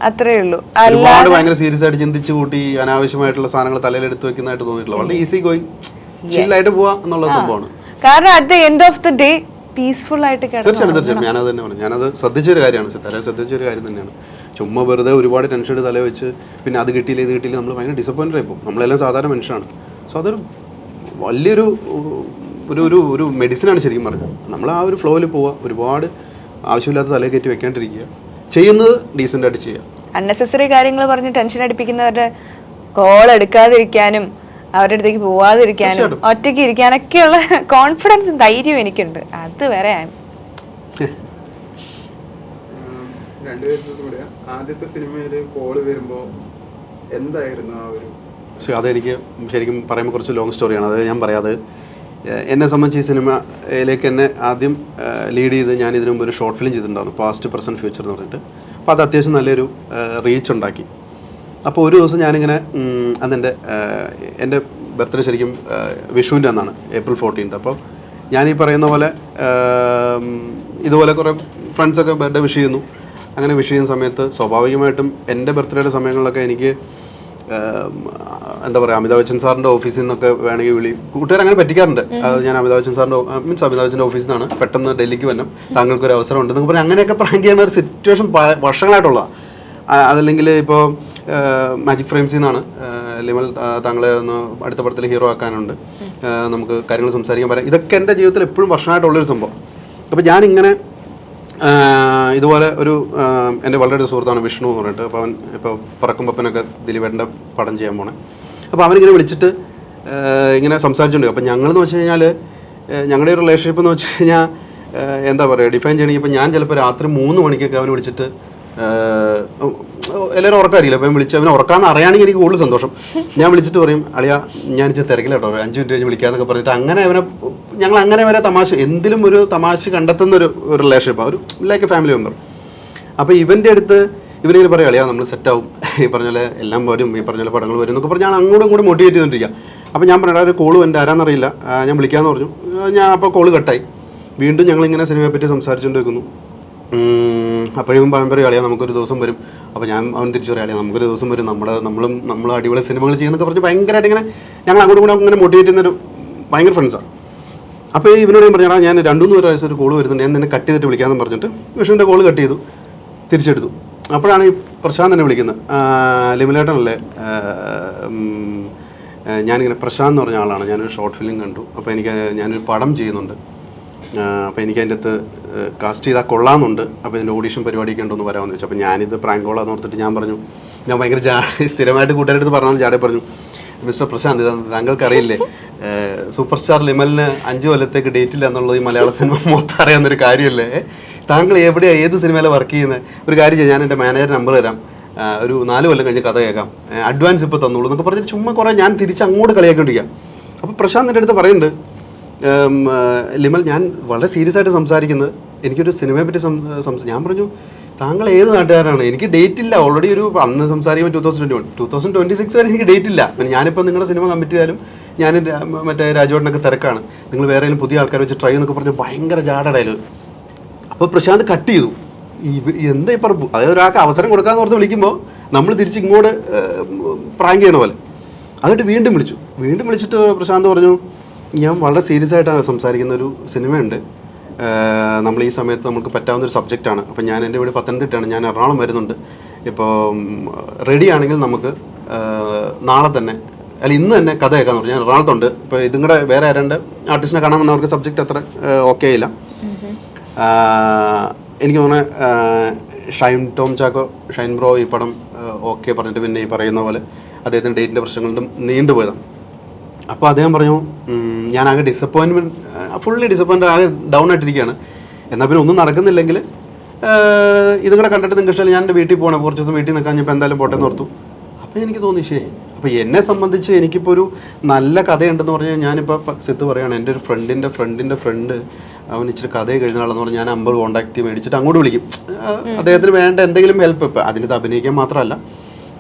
അത്രേ ഉള്ളൂ. ഒരുപാട് ഭയങ്കര സീരിയസ് ആയിട്ട് ചിന്തിച്ചു കൂട്ടി അനാവശ്യമായിട്ടുള്ള സാധനങ്ങൾ തലയിൽ എടുത്ത് വെക്കുന്നതായിട്ട് തോന്നിയിട്ടില്ല. വളരെ ഈസി ഗോയിങ് ചില്ലായിട്ട് പോവാ എന്നുള്ള സംഭവമാണ്. കാരണം at the end of the day peaceful ആയിട്ട് തീർച്ചയായും തീർച്ചയായിട്ടും ഞാനത് തന്നെ പറഞ്ഞു. ഞാനത് ശ്രദ്ധിച്ചൊരു കാര്യമാണ് സിത്താര ശ്രദ്ധിച്ചൊരു കാര്യം തന്നെയാണ്. ചുമ്മാ വെറുതെ ഒരുപാട് ടെൻഷൻ എടുത്ത് തല വെച്ച് പിന്നെ അത് കിട്ടിയില്ല ഇത് കിട്ടിയില്ല നമ്മൾ ഭയങ്കര ഡിസപ്പോയിന്റഡ് ആയി പോകും. നമ്മളെല്ലാം സാധാരണ മനുഷ്യരാണ്. സോ അതൊരു വലിയൊരു ഒരു ഒരു ഒരു മെഡിസിനാണ് ശരിക്കും പറഞ്ഞത്. നമ്മൾ ആ ഒരു ഫ്ലോയിൽ പോവുക ഒരുപാട് ആവശ്യമില്ലാത്ത തലയിൽ കയറ്റി വെക്കാണ്ടിരിക്കുക. ചെയ്യുന്നത് ഡീസന്റ് ആയിട്ട് ചെയ്യുക. അൺനെസസറി കാര്യങ്ങൾ പറഞ്ഞ് ടെൻഷൻ അടിപ്പിക്കുന്നവരുടെ കോൾ എടുക്കാതിരിക്കാനും അവരുടെ അടുത്തേക്ക് പോവാതിരിക്കാനും ഒറ്റയ്ക്ക് ഇരിക്കാനൊക്കെയുള്ള (laughs) കോൺഫിഡൻസും ധൈര്യവും എനിക്കുണ്ട്. അത് വരെ ആദ്യത്തെ സിനിമയിൽ കോൾ വരുമ്പോ എന്തായിരുന്നു ആ ഒരു അതെനിക്ക് ശരിക്കും പറയുമ്പോൾ കുറച്ച് ലോങ് സ്റ്റോറിയാണ് അതായത് ഞാൻ പറയാതെ അത് എന്നെ സംബന്ധിച്ച് ഈ സിനിമയിലേക്ക് എന്നെ ആദ്യം ലീഡ് ചെയ്ത് ഞാൻ ഇതിനു മുമ്പ് ഒരു ഷോർട്ട് ഫിലിം ചെയ്തിട്ടുണ്ടായിരുന്നു പാസ്റ്റ് പ്രസന്റ് ഫ്യൂച്ചർ എന്ന് പറഞ്ഞിട്ട്. അപ്പോൾ അത് അത്യാവശ്യം നല്ലൊരു റീച്ച് ഉണ്ടാക്കി. അപ്പോൾ ഒരു ദിവസം ഞാനിങ്ങനെ ഏഹ്, എന്റെ ബർത്ത്ഡേ ശരിക്കും വിഷുവിന്റെ അന്നാണ് ഏപ്രിൽ ഫോർട്ടീൻത്ത്. അപ്പോൾ ഞാൻ ഈ പറയുന്ന പോലെ ഇതുപോലെ കുറേ ഫ്രണ്ട്സൊക്കെ ബർത്ത്ഡേ വിഷ് ചെയ്യുന്നു. അങ്ങനെ വിഷ് ചെയ്യുന്ന സമയത്ത് സ്വാഭാവികമായിട്ടും എന്റെ ബർത്ത്ഡേയുടെ സമയങ്ങളിലൊക്കെ എനിക്ക് എന്താ പറയുക അമിതാഭ് ബച്ചൻ സാറിന്റെ ഓഫീസിൽ നിന്നൊക്കെ വേണമെങ്കിൽ വിളി കൂട്ടുകാർ അങ്ങനെ പറ്റിക്കാറുണ്ട്. അത് ഞാൻ അമിതാഭ് ബച്ചൻ സാറിന്റെ മീൻസ് അമിതാഭ് ബച്ചന്റെ ഓഫീസിൽ നിന്നാണ്. പെട്ടെന്ന് ഡൽഹിക്ക് വരണം താങ്കൾക്ക് ഒരു അവസരം ഉണ്ട് എന്നൊക്കെ പറഞ്ഞ് അങ്ങനെയൊക്കെ പ്രാങ്ക് ചെയ്യുന്ന ഒരു സിറ്റുവേഷൻ വർഷങ്ങളായിട്ടുള്ളതാണ് അതല്ലെങ്കിൽ ഇപ്പോൾ മാജിക് ഫ്രെയിംസിൽ നിന്നാണ് ലിമൽ താങ്കളെ ഒന്ന് അടുത്ത പടത്തിൽ ഹീറോ ആക്കാനുണ്ട്. നമുക്ക് കാര്യങ്ങൾ സംസാരിക്കാൻ പറയാം. ഇതൊക്കെ എന്റെ ജീവിതത്തിൽ എപ്പോഴും വർഷമായിട്ടുള്ളൊരു സംഭവം. അപ്പോൾ ഞാനിങ്ങനെ ഇതുപോലെ ഒരു എന്റെ വളരെ ഒരു സുഹൃത്താണ് വിഷ്ണു എന്ന് പറഞ്ഞിട്ട്. അപ്പോൾ അവൻ ഇപ്പോൾ പറക്കുമ്പപ്പനൊക്കെ ദിലീപേട്ടന്റെ പടം ചെയ്യാൻ പോണേ. അപ്പോൾ അവനിങ്ങനെ വിളിച്ചിട്ട് ഇങ്ങനെ സംസാരിച്ചിട്ടുണ്ട്. അപ്പോൾ ഞങ്ങളെന്ന് വെച്ച് കഴിഞ്ഞാൽ ഞങ്ങളുടെ റിലേഷൻഷിപ്പ് എന്ന് വെച്ച് കഴിഞ്ഞാൽ എന്താ പറയുക ഡിഫൈൻ ചെയ്യണമെങ്കിൽ ഇപ്പോൾ ഞാൻ ചിലപ്പോൾ രാത്രി മൂന്ന് മണിക്കൊക്കെ അവനെ വിളിച്ചിട്ട് എല്ലാവരും ഉറക്കറിയില്ല അപ്പം വിളിച്ച് അവനെ ഉറക്കാന്ന് അറിയാണെങ്കിൽ എനിക്ക് കൂടുതൽ സന്തോഷം. ഞാൻ വിളിച്ചിട്ട് പറയും അളിയ ഞാൻ ഇച്ചിരി തിരക്കിലാട്ടോ ഒരു അഞ്ച് മിനിറ്റ് കഴിഞ്ഞ് വിളിക്കാന്നൊക്കെ പറഞ്ഞിട്ട് അങ്ങനെ അവനെ ഞങ്ങൾ അങ്ങനെ വരെ തമാശ എന്തിലും ഒരു തമാശ കണ്ടെത്തുന്ന ഒരു റിലേഷൻഷിപ്പ് ഒരു ലൈക്ക് ഫാമിലി മെമ്പർ അപ്പോൾ ഇവന്റെ അടുത്ത് ഇവരിങ്ങനെ പറയാം അളിയാ നമ്മൾ സെറ്റാവും ഈ പറഞ്ഞ പോലെ എല്ലാം വരും ഈ പറഞ്ഞ പോലെ പടങ്ങൾ വരും എന്നൊക്കെ പറഞ്ഞാൽ അങ്ങോട്ടും കൂടെ മോട്ടിവേറ്റ് ചെയ്തുകൊണ്ടിരിക്കുക അപ്പോൾ ഞാൻ പറഞ്ഞ ഒരു കോൾ എന്റെ ആരാന്നറിയില്ല. ഞാൻ വിളിക്കാമെന്ന് പറഞ്ഞു. ഞാൻ അപ്പോൾ കോൾ കട്ടായി വീണ്ടും ഞങ്ങളിങ്ങനെ സിനിമയെ പറ്റി സംസാരിച്ചുകൊണ്ട് വെക്കുന്നു അപ്പോഴും പറയും അളിയാ നമുക്കൊരു ദിവസം വരും. അപ്പോൾ ഞാൻ അവൻ തിരിച്ചു പറയാം നമുക്കൊരു ദിവസം വരും. നമ്മുടെ നമ്മളും നമ്മൾ അടിപൊളി സിനിമകൾ ചെയ്യുന്നൊക്കെ പറഞ്ഞ് ഭയങ്കരമായിട്ട് ഇങ്ങനെ ഞങ്ങൾ അങ്ങോട്ടും കൂടെ ഇങ്ങനെ മോട്ടിവേറ്റ് ചെയ്യുന്നൊരു ഭയങ്കര ഫ്രണ്ട്സാണ് അപ്പോൾ ഇവനോട് ഞാൻ പറഞ്ഞാൽ ഞാൻ രണ്ടു മൂന്ന് പ്രാവശ്യം ഒരു കോൾ വരുന്നുണ്ട്. ഞാൻ നിന്നെ കട്ട് ചെയ്തിട്ട് വിളിക്കാമെന്ന് പറഞ്ഞിട്ട് വിഷുവിന്റെ കോൾ കട്ട് ചെയ്തു. തിരിച്ചെടുത്തു. അപ്പോഴാണ് ഈ പ്രശാന്ത് എന്നെ വിളിക്കുന്നത് ലിമിലേട്ടനല്ലേ? ഞാനിങ്ങനെ പ്രശാന്ത് എന്ന് പറഞ്ഞ ആളാണ്. ഞാനൊരു ഷോർട്ട് ഫിലിം കണ്ടു. അപ്പോൾ എനിക്ക് ഞാനൊരു പടം ചെയ്യുന്നുണ്ട്. അപ്പോൾ എനിക്ക് അതിന്റെ അകത്ത് കാസ്റ്റ് ചെയ്താൽ കൊള്ളാമെന്നുണ്ട്. അപ്പോൾ ഇതിന്റെ ഓഡീഷൻ പരിപാടിയൊക്കെ ഉണ്ടോ എന്ന് പറയാമെന്ന് വെച്ചു അപ്പോൾ ഞാനിത് പ്രാങ്കോളാന്ന് ഓർത്തിട്ട് ഞാൻ പറഞ്ഞു ഞാൻ ഭയങ്കര ജാ സ്ഥിരമായിട്ട് കൂട്ടുകാരെടുത്ത് പറഞ്ഞാൽ ജാടെ പറഞ്ഞു മിസ്റ്റർ പ്രശാന്ത് ഇതാണ് താങ്കൾക്ക് അറിയില്ലേ സൂപ്പർ സ്റ്റാർ ലിമലിന് അഞ്ച് കൊല്ലത്തേക്ക് ഡേറ്റ് ഇല്ല എന്നുള്ളത് ഈ മലയാള സിനിമ മൊത്തം അറിയാവുന്നൊരു കാര്യമല്ലേ? താങ്കൾ എവിടെയാണ് ഏത് സിനിമയിലാണ് വർക്ക് ചെയ്യുന്നത് ഒരു കാര്യം ചെയ്യാം ഞാൻ എന്റെ മാനേജർ നമ്പർ തരാം. ഒരു നാല് കൊല്ലം കഴിഞ്ഞ് കഥ കേൾക്കാം. അഡ്വാൻസ് ഇപ്പോൾ തന്നോളൂ എന്നൊക്കെ പറഞ്ഞിട്ട് ചുമ്മാ കുറേ ഞാൻ തിരിച്ച് അങ്ങോട്ട് കളിയാക്കേണ്ടിരിക്കുക അപ്പോൾ പ്രശാന്ത് എന്റെ അടുത്ത് പറയുന്നുണ്ട് ലിമൽ ഞാൻ വളരെ സീരിയസ് ആയിട്ട് സംസാരിക്കുന്നത്. എനിക്കൊരു സിനിമയെ പറ്റി ഞാൻ പറഞ്ഞു താങ്കൾ ഏത് നാട്ടുകാരാണ്? എനിക്ക് ഡേറ്റ് ഇല്ല. ഓൾറെഡി ഒരു അന്ന് സംസാരിക്കുമ്പോൾ two thousand twenty one two thousand twenty six വരെ എനിക്ക് ഡേറ്റ് ഇല്ല. ഞാനിപ്പോൾ നിങ്ങളുടെ സിനിമ കമ്മിറ്റ് ചെയ്താലും ഞാൻ മറ്റേ രാജുവേട്ടനൊക്കെ തിരക്കാണ്. നിങ്ങൾ വേറെ ഏതെങ്കിലും പുതിയ ആൾക്കാർ വെച്ച് ട്രൈ എന്നൊക്കെ പറഞ്ഞ് ഭയങ്കര ജാടായാലും അപ്പോൾ പ്രശാന്ത് കട്ട് ചെയ്തു. എന്താ ഈ പറമ്പു? അതായത് ഒരാൾക്ക് അവസരം കൊടുക്കാന്ന് ഓർത്ത് വിളിക്കുമ്പോൾ നമ്മൾ തിരിച്ച് ഇങ്ങോട്ട് പ്രാങ്ക് ചെയ്യണ പോലെ. അതായിട്ട് വീണ്ടും വിളിച്ചു. വീണ്ടും വിളിച്ചിട്ട് പ്രശാന്ത് പറഞ്ഞു ഞാൻ വളരെ സീരിയസ് ആയിട്ടാണ് സംസാരിക്കുന്ന ഒരു സിനിമയുണ്ട്. നമ്മൾ ഈ സമയത്ത് നമുക്ക് പറ്റാവുന്ന ഒരു സബ്ജക്റ്റാണ് അപ്പം ഞാൻ എന്റെ വീട് പത്തനംതിട്ടയാണ്. ഞാൻ എറണാകുളം വരുന്നുണ്ട്. ഇപ്പോൾ റെഡി ആണെങ്കിൽ നമുക്ക് നാളെ തന്നെ അല്ല ഇന്ന് തന്നെ കഥ കേൾക്കാന്ന് പറഞ്ഞു. ഞാൻ എറണാകുളത്തുണ്ട്. ഇപ്പോൾ ഇതും കൂടെ വേറെ ആരാണ്ട്? ആർട്ടിസ്റ്റിനെ കാണാൻ വന്നവർക്ക് സബ്ജക്റ്റ് അത്ര ഓക്കെ ഇല്ല. എനിക്ക് തോന്നുന്നത് ഷൈൻ ടോം ചാക്കോ ഷൈൻ ബ്രോ ഈ പടം ഓക്കെ പറഞ്ഞിട്ട് പിന്നെ ഈ പറയുന്ന പോലെ അദ്ദേഹത്തിന്റെ ഡേറ്റിന്റെ പ്രശ്നങ്ങളിലും നീണ്ടുപോയതാണ്. അപ്പോൾ അദ്ദേഹം പറഞ്ഞു "ഉം, ഞാൻ ആകെ ഡിസപ്പോയിൻമെന്റ് ഫുള്ളി ഡിസപ്പോയിന്റ് ആകെ ഡൗൺ ആയിട്ടിരിക്കുകയാണ്. എന്നാൽ പിന്നെ ഒന്നും നടക്കുന്നില്ലെങ്കിൽ ഇതും കൂടെ കണ്ടിട്ട് നിങ്ങൾക്ക് ഇഷ്ടമല്ല ഞാൻ എന്റെ വീട്ടിൽ പോകണം. കുറച്ച് ദിവസം വീട്ടിൽ നിൽക്കാൻ ഞാൻ എന്തായാലും പോട്ടെ എന്ന് ഓർത്തു. അപ്പോൾ എനിക്ക് തോന്നി ശേ അപ്പോൾ എന്നെ സംബന്ധിച്ച് എനിക്കിപ്പോൾ ഒരു നല്ല കഥയുണ്ടെന്ന് പറഞ്ഞാൽ ഞാനിപ്പോൾ സിത്ത് പറയുകയാണ് എന്റെ ഒരു ഫ്രണ്ടിന്റെ ഫ്രണ്ടിന്റെ ഫ്രണ്ട് അവൻ ഇച്ചിരി കഥ കഴിഞ്ഞ ആളെന്ന് പറഞ്ഞാൽ ഞാൻ നമ്പർ കോൺടാക്ട് മേടിച്ചിട്ട് അങ്ങോട്ട് വിളിക്കും. അദ്ദേഹത്തിന് വേണ്ട എന്തെങ്കിലും ഹെൽപ്പ് ഇപ്പം അതിനകത്ത് അഭിനയിക്കാൻ മാത്രമല്ല.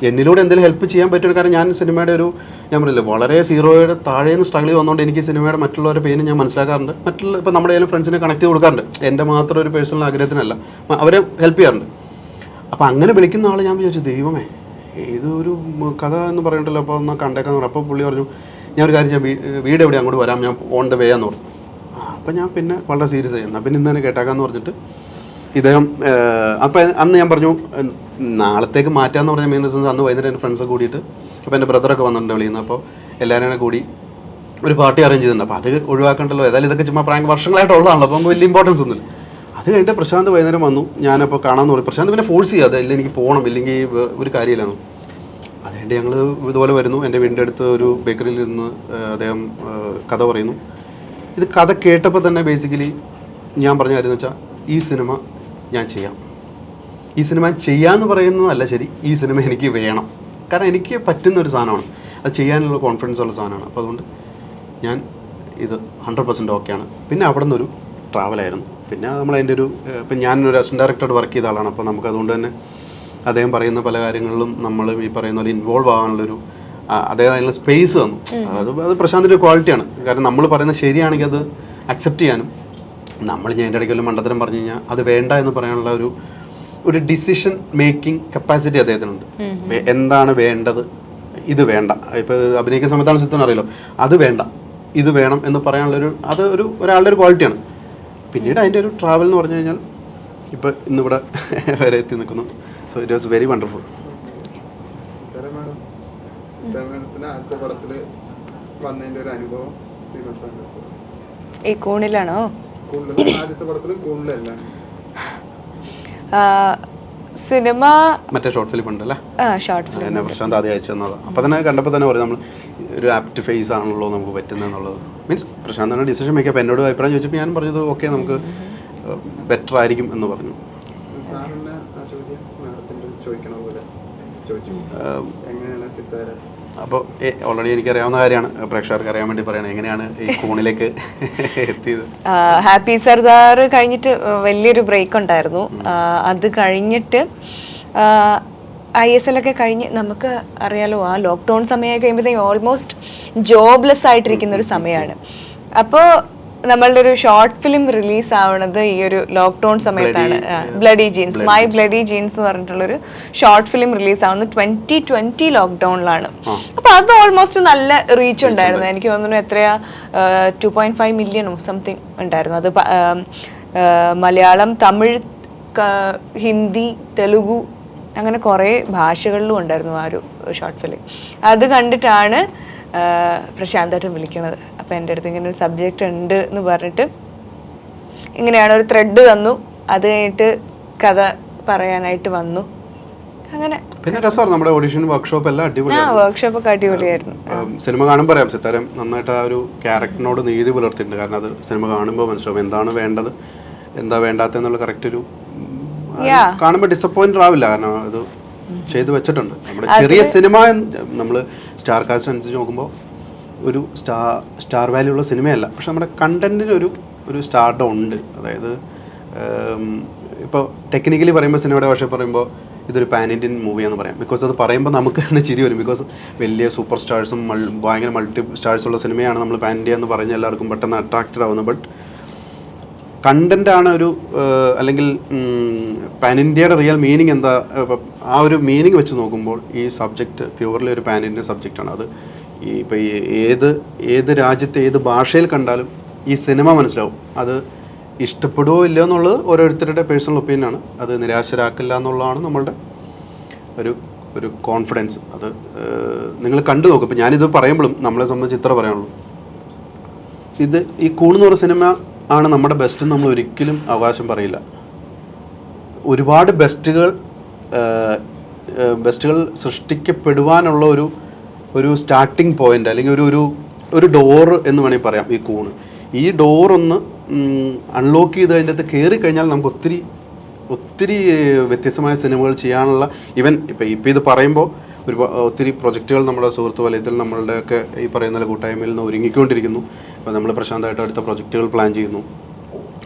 എന്നിലൂടെ എന്തെങ്കിലും ഹെൽപ്പ് ചെയ്യാൻ പറ്റും കാരണം ഞാൻ സിനിമയുടെ ഒരു ഞാൻ പറയില്ല വളരെ സീറോയുടെ താഴെ നിന്ന് സ്ട്രഗിൾ വന്നുകൊണ്ട് എനിക്ക് സിനിമയുടെ മറ്റുള്ളവരുടെ പെയിന് ഞാൻ മനസ്സിലാക്കാറുണ്ട്. മറ്റുള്ള ഇപ്പം നമ്മുടെ ഏതെങ്കിലും ഫ്രണ്ട്സിനെ കണക്ട് ചെയ്ത് കൊടുക്കാറുണ്ട്. എന്റെ മാത്രം ഒരു പേഴ്സണൽ ആഗ്രഹത്തിനല്ല. അവരെ ഹെൽപ്പ് ചെയ്യാറുണ്ട്. അപ്പം അങ്ങനെ വിളിക്കുന്ന ആൾ ഞാൻ വിചാരിച്ചു ദൈവമേ ഇതൊരു കഥ എന്ന് പറയണ്ടല്ലോ? അപ്പോൾ ഒന്ന് കണ്ടേക്കാന്ന് പറഞ്ഞു അപ്പോൾ പുള്ളി പറഞ്ഞു ഞാൻ ഒരു കാര്യം വീ- വീട് എവിടെ അങ്ങോട്ട് വരാം. ഞാൻ ഓൺ ദ വേ എന്ന് പറഞ്ഞു. അപ്പം ഞാൻ പിന്നെ വളരെ സീരിയസ് ആയി. എന്നാൽ പിന്നെ ഇന്ന് തന്നെ കേട്ടേക്കാന്ന് പറഞ്ഞിട്ട് ഇദ്ദേഹം അപ്പം അന്ന് ഞാൻ പറഞ്ഞു "ഉം, നാളത്തേക്ക് മാറ്റാന്ന് പറഞ്ഞ മെയിൻ റീസൺ അന്ന് വൈകുന്നേരം എന്റെ ഫ്രണ്ട്സൊക്കെ കൂടിയിട്ട് അപ്പോൾ എന്റെ ബ്രദറൊക്കെ വന്നിട്ടുണ്ട് വിളിയുന്നത് അപ്പോൾ എല്ലാവരും കൂടി ഒരു പാർട്ടി അറേഞ്ച് ചെയ്തിട്ടുണ്ട്. അപ്പോൾ അത് ഒഴിവാക്കണ്ടല്ലോ. ഏതായാലും ഇതൊക്കെ ചുമ്മാ പ്രാങ്ക് വർഷങ്ങളായിട്ടുള്ളതാണല്ലോ അപ്പോൾ വലിയ ഇമ്പോർട്ടൻസ് ഒന്നുമില്ല. അത് കഴിഞ്ഞിട്ട് പ്രശാന്ത് വൈകുന്നേരം വന്നു. ഞാനപ്പോൾ കാണാമെന്ന് പറഞ്ഞു. പ്രശാന്ത് പിന്നെ ഫോഴ്സ് ചെയ്യാതെ ഇല്ല എനിക്ക് പോകണം ഇല്ലെങ്കിൽ ഒരു കാര്യമില്ലെന്നു അതുകൊണ്ട് ഞങ്ങൾ ഇതുപോലെ വരുന്നു. എന്റെ വീടിന്റെ അടുത്ത് ഒരു ബേക്കറിയിൽ നിന്ന് അദ്ദേഹം കഥ പറയുന്നു. ഇത് കഥ കേട്ടപ്പോൾ തന്നെ ബേസിക്കലി ഞാൻ പറഞ്ഞ കാര്യം എന്ന് വെച്ചാൽ ഈ സിനിമ ഞാൻ ചെയ്യാം. ഈ സിനിമ ചെയ്യാന്ന് പറയുന്നതല്ല ശരി ഈ സിനിമ എനിക്ക് വേണം. കാരണം എനിക്ക് പറ്റുന്ന ഒരു സാധനമാണ്. അത് ചെയ്യാനുള്ള കോൺഫിഡൻസ് ഉള്ള സാധനമാണ്. അപ്പോൾ അതുകൊണ്ട് ഞാൻ ഇത് ഹൺഡ്രഡ് പെർസെന്റ് ഓക്കെയാണ് പിന്നെ അവിടെ നിന്നൊരു ട്രാവലായിരുന്നു പിന്നെ നമ്മൾ അതിന്റെ ഒരു ഇപ്പം ഞാൻ ഒരു അസിസ്റ്റന്റ് ഡയറക്ടറായിട്ട് വർക്ക് ചെയ്ത ആളാണ്. അപ്പോൾ നമുക്ക് അതുകൊണ്ട് തന്നെ അദ്ദേഹം പറയുന്ന പല കാര്യങ്ങളിലും നമ്മൾ ഈ പറയുന്ന പോലെ ഇൻവോൾവ് ആവാനുള്ളൊരു ആ, അദ്ദേഹം അതിനുള്ള സ്പേസ് തന്നു. അത് അത് പ്രശാന്തിന്റെ ഒരു ക്വാളിറ്റിയാണ് കാരണം നമ്മൾ പറയുന്നത് ശരിയാണെങ്കിൽ അത് അക്സെപ്റ്റ് ചെയ്യാനും നമ്മൾ ഞാൻ എന്റെ ഇടയ്ക്ക് വല്ല മണ്ടത്തരം പറഞ്ഞു കഴിഞ്ഞാൽ അത് വേണ്ട എന്ന് പറയാനുള്ള ഒരു ഒരു ഡിസിഷൻ മേക്കിംഗ് കപ്പാസിറ്റി അദ്ദേഹത്തിനുണ്ട്. എന്താണ് വേണ്ടത്? ഇത് വേണ്ട. ഇപ്പോൾ അഭിനയിക്കുന്ന സമയത്താണ് സിദ്ധൻ അറിയല്ലോ. അത് വേണ്ട. ഇത് വേണം എന്ന് പറയാനുള്ളൊരു അത് ഒരു ഒരാളുടെ ഒരു ക്വാളിറ്റിയാണ് പിന്നീട് അതിന്റെ ഒരു ട്രാവൽ എന്ന് പറഞ്ഞു കഴിഞ്ഞാൽ ഇപ്പോൾ ഇന്നിവിടെ (laughs) വരെ എത്തി നിൽക്കുന്നു. So it was very wonderful ഈ കൂണിലാണോ? ആദ്യത്തെ പടത്തിലും സിനിമ മറ്റേ ഷോർട്ട് ഫിലിം ഉണ്ടല്ലേ? ഷോർട്ട് ഫിലിം എന്നെ പ്രശാന്ത് ആദ്യം അയച്ചു തന്നത് അപ്പോൾ തന്നെ കണ്ടപ്പോൾ തന്നെ പറയും നമ്മൾ ഒരു ആപ്റ്റ് ഫേസ് ആണല്ലോ നമുക്ക് പറ്റുന്നത് മീൻസ് പ്രശാന്താണ് ഡിസിഷൻ മേക്കപ്പ് എന്നോട് അഭിപ്രായം ചോദിച്ചപ്പോൾ ഞാൻ പറഞ്ഞത് ഓക്കെ നമുക്ക് ബെറ്റർ ആയിരിക്കും എന്ന് പറഞ്ഞു. ചോദിക്കണ പോലെ ചോദിച്ചു. എങ്ങനെയാണ് സിത്താര അപ്പോൾ ഓൾറെഡി എനിക്കറിയാവുന്ന കാര്യമാണ്. പ്രേക്ഷകർക്ക് അറിയാൻ വേണ്ടി പറയണത് എങ്ങനെയാണ് ഈ കൂണിലേക്ക് എത്തിയത്? ഹാപ്പി സർദാർ കഴിഞ്ഞിട്ട് വലിയൊരു ബ്രേക്ക് ഉണ്ടായിരുന്നു. അത് കഴിഞ്ഞിട്ട് ഐ എസ് എൽ ഒക്കെ കഴിഞ്ഞ് നമുക്ക് അറിയാലോ ആ ലോക്ക്ഡൗൺ സമയമായി കഴിയുമ്പോഴത്തേക്കും ഓൾമോസ്റ്റ് ജോബ്ലെസ് ആയിട്ടിരിക്കുന്ന ഒരു സമയമാണ്. അപ്പോൾ നമ്മളുടെ ഒരു ഷോർട്ട് ഫിലിം റിലീസ് ആവുന്നത് ഈ ഒരു ലോക്ക്ഡൌൺ സമയത്താണ്. Bloody jeans my bloody jeans എന്ന് പറഞ്ഞിട്ടുള്ളൊരു ഷോർട്ട് ഫിലിം റിലീസ് ആവുന്നത് ട്വന്റി ട്വന്റി ലോക്ക്ഡൌണിലാണ് അപ്പൊ അത് ഓൾമോസ്റ്റ് നല്ല റീച്ച് ഉണ്ടായിരുന്നു. എനിക്ക് തോന്നുന്നു എത്രയാ ടു പോയിന്റ് ഫൈവ് മില്യണോ സംതിങ് ഉണ്ടായിരുന്നു. അത് മലയാളം തമിഴ് ഹിന്ദി തെലുഗു അങ്ങനെ കുറേ ഭാഷകളിലും ഉണ്ടായിരുന്നു ആ ഒരു ഷോർട്ട് ഫിലിം അത് കണ്ടിട്ടാണ് പ്രശാന്തേട്ടൻ വിളിക്കണത്. അപ്പം എന്റെ അടുത്ത് ഇങ്ങനെ ഒരു സബ്ജക്റ്റ് ഉണ്ട് എന്ന് പറഞ്ഞിട്ട് ഇങ്ങനെയാണ് ഒരു ത്രെഡ് തന്നു അത് കഴിഞ്ഞിട്ട് കഥ പറയാനായിട്ട് വന്നു. അങ്ങനെ പിന്നെ രസമാണ് നമ്മുടെ ഓഡിഷൻ വർക്ക്ഷോപ്പ് എല്ലാം അടിപൊളിയാണ്. വർക്ക്ഷോപ്പ് ഒക്കെ അടിപൊളിയായിരുന്നു. സിനിമ കാണുമ്പോൾ പറയാം സിത്താരം നന്നായിട്ട് ആ ഒരു ക്യാരക്ടറിനോട് നീതി പുലർത്തിയിട്ടുണ്ട്. കാരണം അത് സിനിമ കാണുമ്പോൾ മനസ്സിലാവും എന്താണ് വേണ്ടത് എന്താ വേണ്ടാത്തെന്നുള്ള കറക്റ്റ് ഒരു കാണുമ്പോൾ ഡിസപ്പോയിന്റ് ആവില്ല. കാരണം അത് ചെയ്തു വെച്ചിട്ടുണ്ട്. നമ്മുടെ ചെറിയ സിനിമ നമ്മൾ സ്റ്റാർ കാസ്റ്റ് അനുസരിച്ച് നോക്കുമ്പോൾ ഒരു സ്റ്റാർ സ്റ്റാർ വാല്യൂ ഉള്ള സിനിമയല്ല. പക്ഷെ നമ്മുടെ കണ്ടന്റിന് ഒരു ഒരു സ്റ്റാർഡം ഉണ്ട്. അതായത് ഇപ്പോൾ ടെക്നിക്കലി പറയുമ്പോൾ സിനിമയുടെ ഭാഷ പറയുമ്പോൾ ഇതൊരു പാൻ ഇന്ത്യൻ മൂവിയാന്ന് പറയാം. ബിക്കോസ് അത് പറയുമ്പോൾ നമുക്ക് തന്നെ ചിരി വരും. ബിക്കോസ് വലിയ സൂപ്പർ സ്റ്റാർസും ഭയങ്കര മൾട്ടി സ്റ്റാർസ് ഉള്ള സിനിമയാണ് നമ്മൾ പാൻ ഇന്ത്യ എന്ന് പറഞ്ഞ് എല്ലാവർക്കും പെട്ടെന്ന് അട്രാക്റ്റഡ് ആവുന്നത്. ബട്ട് കണ്ടന്റ് ആണ് ഒരു അല്ലെങ്കിൽ പാൻ ഇന്ത്യയുടെ റിയൽ മീനിങ് എന്താ? ആ ഒരു മീനിങ് വെച്ച് നോക്കുമ്പോൾ ഈ സബ്ജക്റ്റ് പ്യുവർലി ഒരു പാൻ ഇന്ത്യൻ സബ്ജക്റ്റാണ് അത് ഈ ഇപ്പം ഈ ഏത് ഏത് രാജ്യത്തെ ഏത് ഭാഷയിൽ കണ്ടാലും ഈ സിനിമ മനസ്സിലാവും. അത് ഇഷ്ടപ്പെടുവോ ഇല്ലയോ എന്നുള്ളത് ഓരോരുത്തരുടെ പേഴ്സണൽ ഒപ്പീനിയനാണ് അത് നിരാശരാക്കില്ല എന്നുള്ളതാണ് നമ്മളുടെ ഒരു ഒരു കോൺഫിഡൻസ് അത് നിങ്ങൾ കണ്ടു നോക്കും. ഇപ്പം ഞാനിത് പറയുമ്പോഴും നമ്മളെ സംബന്ധിച്ച് ഇത്ര പറയാനുള്ളൂ. ഇത് ഈ കൂണെന്ന് പറഞ്ഞ സിനിമ ആണ് നമ്മുടെ ബെസ്റ്റ് നമ്മൾ ഒരിക്കലും അവകാശം പറയില്ല. ഒരുപാട് ബെസ്റ്റുകൾ ബെസ്റ്റുകൾ സൃഷ്ടിക്കപ്പെടുവാനുള്ള ഒരു ഒരു സ്റ്റാർട്ടിംഗ് പോയിന്റ് അല്ലെങ്കിൽ ഒരു ഒരു ഒരു ഡോറ് എന്ന് വേണമെങ്കിൽ പറയാം ഈ കൂണ് ഈ ഡോർ ഒന്ന് അൺലോക്ക് ചെയ്ത് അതിന്റെ അകത്ത് കയറി കഴിഞ്ഞാൽ നമുക്ക് ഒത്തിരി ഒത്തിരി വ്യത്യസ്തമായ സിനിമകൾ ചെയ്യാനുള്ള ഇവൻ ഇപ്പം ഇപ്പം ഇത് പറയുമ്പോൾ ഒരു ഒത്തിരി പ്രൊജക്റ്റുകൾ നമ്മുടെ സുഹൃത്ത് വലയത്തിൽ നമ്മളുടെയൊക്കെ ഈ പറയുന്ന കൂട്ടായ്മയിൽ നിന്ന് ഒരുങ്ങിക്കൊണ്ടിരിക്കുന്നു. അപ്പോൾ നമ്മൾ പ്രശാന്തമായിട്ട് അടുത്ത പ്രൊജക്റ്റുകൾ പ്ലാൻ ചെയ്യുന്നു.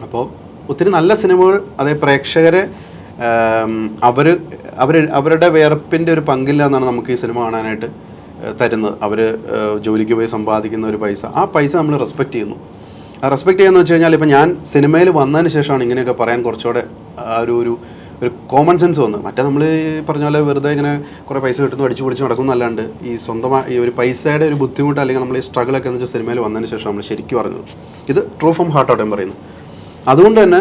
അപ്പോൾ ഒത്തിരി നല്ല സിനിമകൾ അതേ പ്രേക്ഷകരെ അവർ അവർ അവരുടെ വിയർപ്പിന്റെ ഒരു പങ്കില്ല എന്നാണ് നമുക്ക് ഈ സിനിമ കാണാനായിട്ട് തരുന്നത്. അവർ ജോലിക്ക് പോയി സമ്പാദിക്കുന്ന ഒരു പൈസ. ആ പൈസ നമ്മൾ റെസ്പെക്റ്റ് ചെയ്യുന്നു. ആ റെസ്പെക്ട് ചെയ്യാന്ന് വെച്ച് കഴിഞ്ഞാൽ ഇപ്പം ഞാൻ സിനിമയിൽ വന്നതിന് ശേഷമാണ് ഇങ്ങനെയൊക്കെ പറയാൻ കുറച്ചുകൂടെ ആ ഒരു ഒരു ഒരു കോമൺ സെൻസ് വന്ന്. മറ്റേ നമ്മൾ പറഞ്ഞ പോലെ വെറുതെ ഇങ്ങനെ കുറേ പൈസ കിട്ടുന്നു അടിച്ചു പൊടിച്ച് നടക്കുന്നല്ലാണ്ട് ഈ സ്വന്തമായി ഈ ഒരു പൈസയുടെ ഒരു ബുദ്ധിമുട്ട് അല്ലെങ്കിൽ നമ്മൾ ഈ സ്ട്രഗിളൊക്കെ എന്ന് വെച്ചാൽ സിനിമയിൽ വന്നതിന് ശേഷം നമ്മൾ ശരിക്കും പറഞ്ഞത് ഇത് ട്രൂ ഫ്രം ഔട്ട് ഞാൻ പറയുന്നു. അതുകൊണ്ട് തന്നെ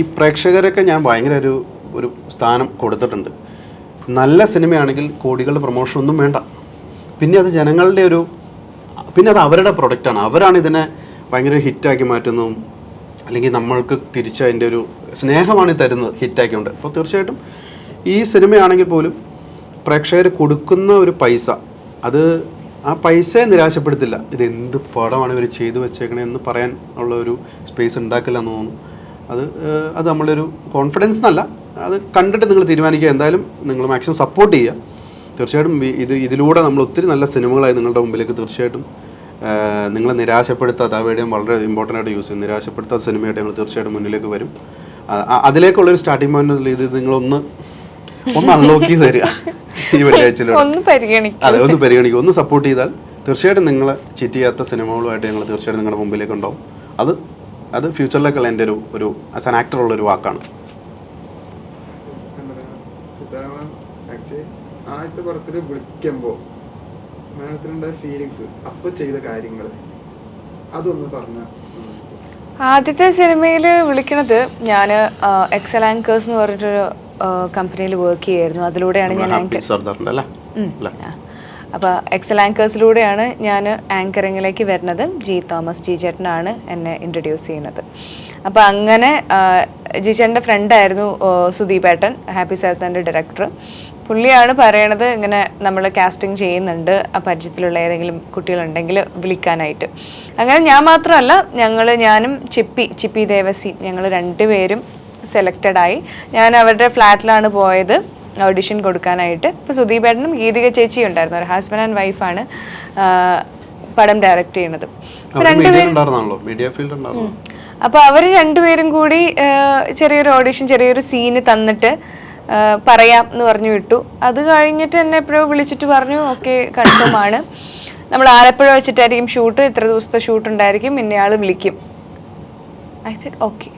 ഈ പ്രേക്ഷകരൊക്കെ ഞാൻ ഭയങ്കര ഒരു ഒരു സ്ഥാനം കൊടുത്തിട്ടുണ്ട്. നല്ല സിനിമയാണെങ്കിൽ കോടികളുടെ പ്രൊമോഷൻ ഒന്നും വേണ്ട. പിന്നെ അത് ജനങ്ങളുടെ ഒരു പിന്നെ അത് അവരുടെ പ്രൊഡക്റ്റാണ് അവരാണ് ഇതിനെ ഭയങ്കര ഹിറ്റാക്കി മാറ്റുന്നതും അല്ലെങ്കിൽ നമ്മൾക്ക് തിരിച്ച് അതിന്റെ ഒരു സ്നേഹമാണ് ഈ തരുന്നത് ഹിറ്റാക്കിയുണ്ട് അപ്പോൾ തീർച്ചയായിട്ടും ഈ സിനിമയാണെങ്കിൽ പോലും പ്രേക്ഷകർ കൊടുക്കുന്ന ഒരു പൈസ അത് ആ പൈസയെ നിരാശപ്പെടുത്തില്ല. ഇത് എന്ത് പടമാണ് ഇവർ ചെയ്തു വെച്ചേക്കണേ എന്ന് പറയാൻ ഉള്ള ഒരു സ്പേസ് ഉണ്ടാക്കില്ല എന്ന് തോന്നുന്നു. അത് അത് നമ്മളുടെ ഒരു കോൺഫിഡൻസ് എന്നല്ല. അത് കണ്ടിട്ട് നിങ്ങൾ തീരുമാനിക്കുക. എന്തായാലും നിങ്ങൾ മാക്സിമം സപ്പോർട്ട് ചെയ്യുക. തീർച്ചയായിട്ടും ഇത് ഇതിലൂടെ നമ്മൾ ഒത്തിരി നല്ല സിനിമകളായി നിങ്ങളുടെ മുമ്പിലേക്ക് തീർച്ചയായിട്ടും ഏഹ്, നിങ്ങളെ നിരാശപ്പെടുത്താത്ത ആ വേർഡ് വളരെ ഇമ്പോർട്ടന്റ് ആയിട്ട് യൂസ് ചെയ്യും നിരാശപ്പെടുത്താത്ത സിനിമയായിട്ട് ഞങ്ങൾ തീർച്ചയായിട്ടും മുന്നിലേക്ക് വരും. അതിലേക്കുള്ളൊരു സ്റ്റാർട്ടിംഗ് പോയിന്റ് ഇത് നിങ്ങളൊന്ന് ഒന്ന് അൺലോക്ക് ചെയ്ത് തരിക. ഈ വെള്ളിയാഴ്ചയിലൂടെ ഒന്ന് പരിഗണിക്കുക അതെ ഒന്ന് പരിഗണിക്കുക ഒന്ന് സപ്പോർട്ട് ചെയ്താൽ തീർച്ചയായിട്ടും നിങ്ങൾ ചീറ്റ് ചെയ്യാത്ത സിനിമകളുമായിട്ട് ഞങ്ങൾ തീർച്ചയായിട്ടും നിങ്ങളുടെ മുമ്പിലേക്ക് ഉണ്ടാവും അത് അത് ഫ്യൂച്ചറിലേക്കുള്ള എന്റെ ഒരു ഒരു ആസ് ആൻ ആക്ടർ ഉള്ള ഒരു വാക്കാണ് ആദ്യത്തെ പടത്തിൽ വിളിക്കുമ്പോൾ മാഡത്തിനുണ്ടായ ഫീലിങ്സ് അപ്പൊ ചെയ്ത കാര്യങ്ങൾ അതൊന്ന് പറഞ്ഞ ആദ്യത്തെ സിനിമയിൽ വിളിക്കണത് ഞാൻ എക്സൽ ആങ്കേഴ്സ് എന്ന് പറഞ്ഞിട്ടൊരു കമ്പനിയിൽ വർക്ക് ചെയ്യായിരുന്നു അതിലൂടെയാണ് ഞാൻ അല്ലേ? അപ്പോൾ എക്സൽ ആങ്കേഴ്സിലൂടെയാണ് ഞാൻ ആങ്കറിങ്ങിലേക്ക് വരുന്നത്. ജി തോമസ് ജി ചേട്ടനാണ് എന്നെ ഇൻട്രൊഡ്യൂസ് ചെയ്യുന്നത്. അപ്പോൾ അങ്ങനെ ജി ചേട്ടന്റെ ഫ്രണ്ടായിരുന്നു സുദീപ് ഏട്ടൻ ഹാപ്പി സേർത്തന്റെ ഡയറക്ടർ പുള്ളിയാണ് പറയണത് ഇങ്ങനെ നമ്മൾ കാസ്റ്റിംഗ് ചെയ്യുന്നുണ്ട്. ആ പരിചയത്തിലുള്ള ഏതെങ്കിലും കുട്ടികളുണ്ടെങ്കിൽ വിളിക്കാനായിട്ട്. അങ്ങനെ ഞാൻ മാത്രമല്ല ഞങ്ങൾ ഞാനും ചിപ്പി ചിപ്പി ദേവസി ഞങ്ങൾ രണ്ടുപേരും സെലക്റ്റഡായി ഞാൻ അവരുടെ ഫ്ലാറ്റിലാണ് പോയത്. ഓഡിഷൻ കൊടുക്കാനായിട്ട്. ഇപ്പോൾ സുദീപേട്ടനും ഗീതിക ചേച്ചിയും ഉണ്ടായിരുന്നു. ഒരു ഹസ്ബൻഡ് ആൻഡ് വൈഫാണ് പടം ഡയറക്റ്റ് ചെയ്യണത് രണ്ടുപേരും അപ്പോൾ അവർ രണ്ടുപേരും കൂടി ചെറിയൊരു ഓഡിഷൻ ചെറിയൊരു സീന് തന്നിട്ട് പറയാം എന്ന് പറഞ്ഞു വിട്ടു. അത് കഴിഞ്ഞിട്ട് എന്നെ എപ്പോഴോ വിളിച്ചിട്ട് പറഞ്ഞു ഓക്കെ കൺഫേം ആണ് നമ്മൾ ആലപ്പുഴ വെച്ചിട്ടായിരിക്കും ഷൂട്ട് ഇത്ര ദിവസത്തെ ഷൂട്ട് ഉണ്ടായിരിക്കും ഇന്നയാൾ വിളിക്കും. I said okay.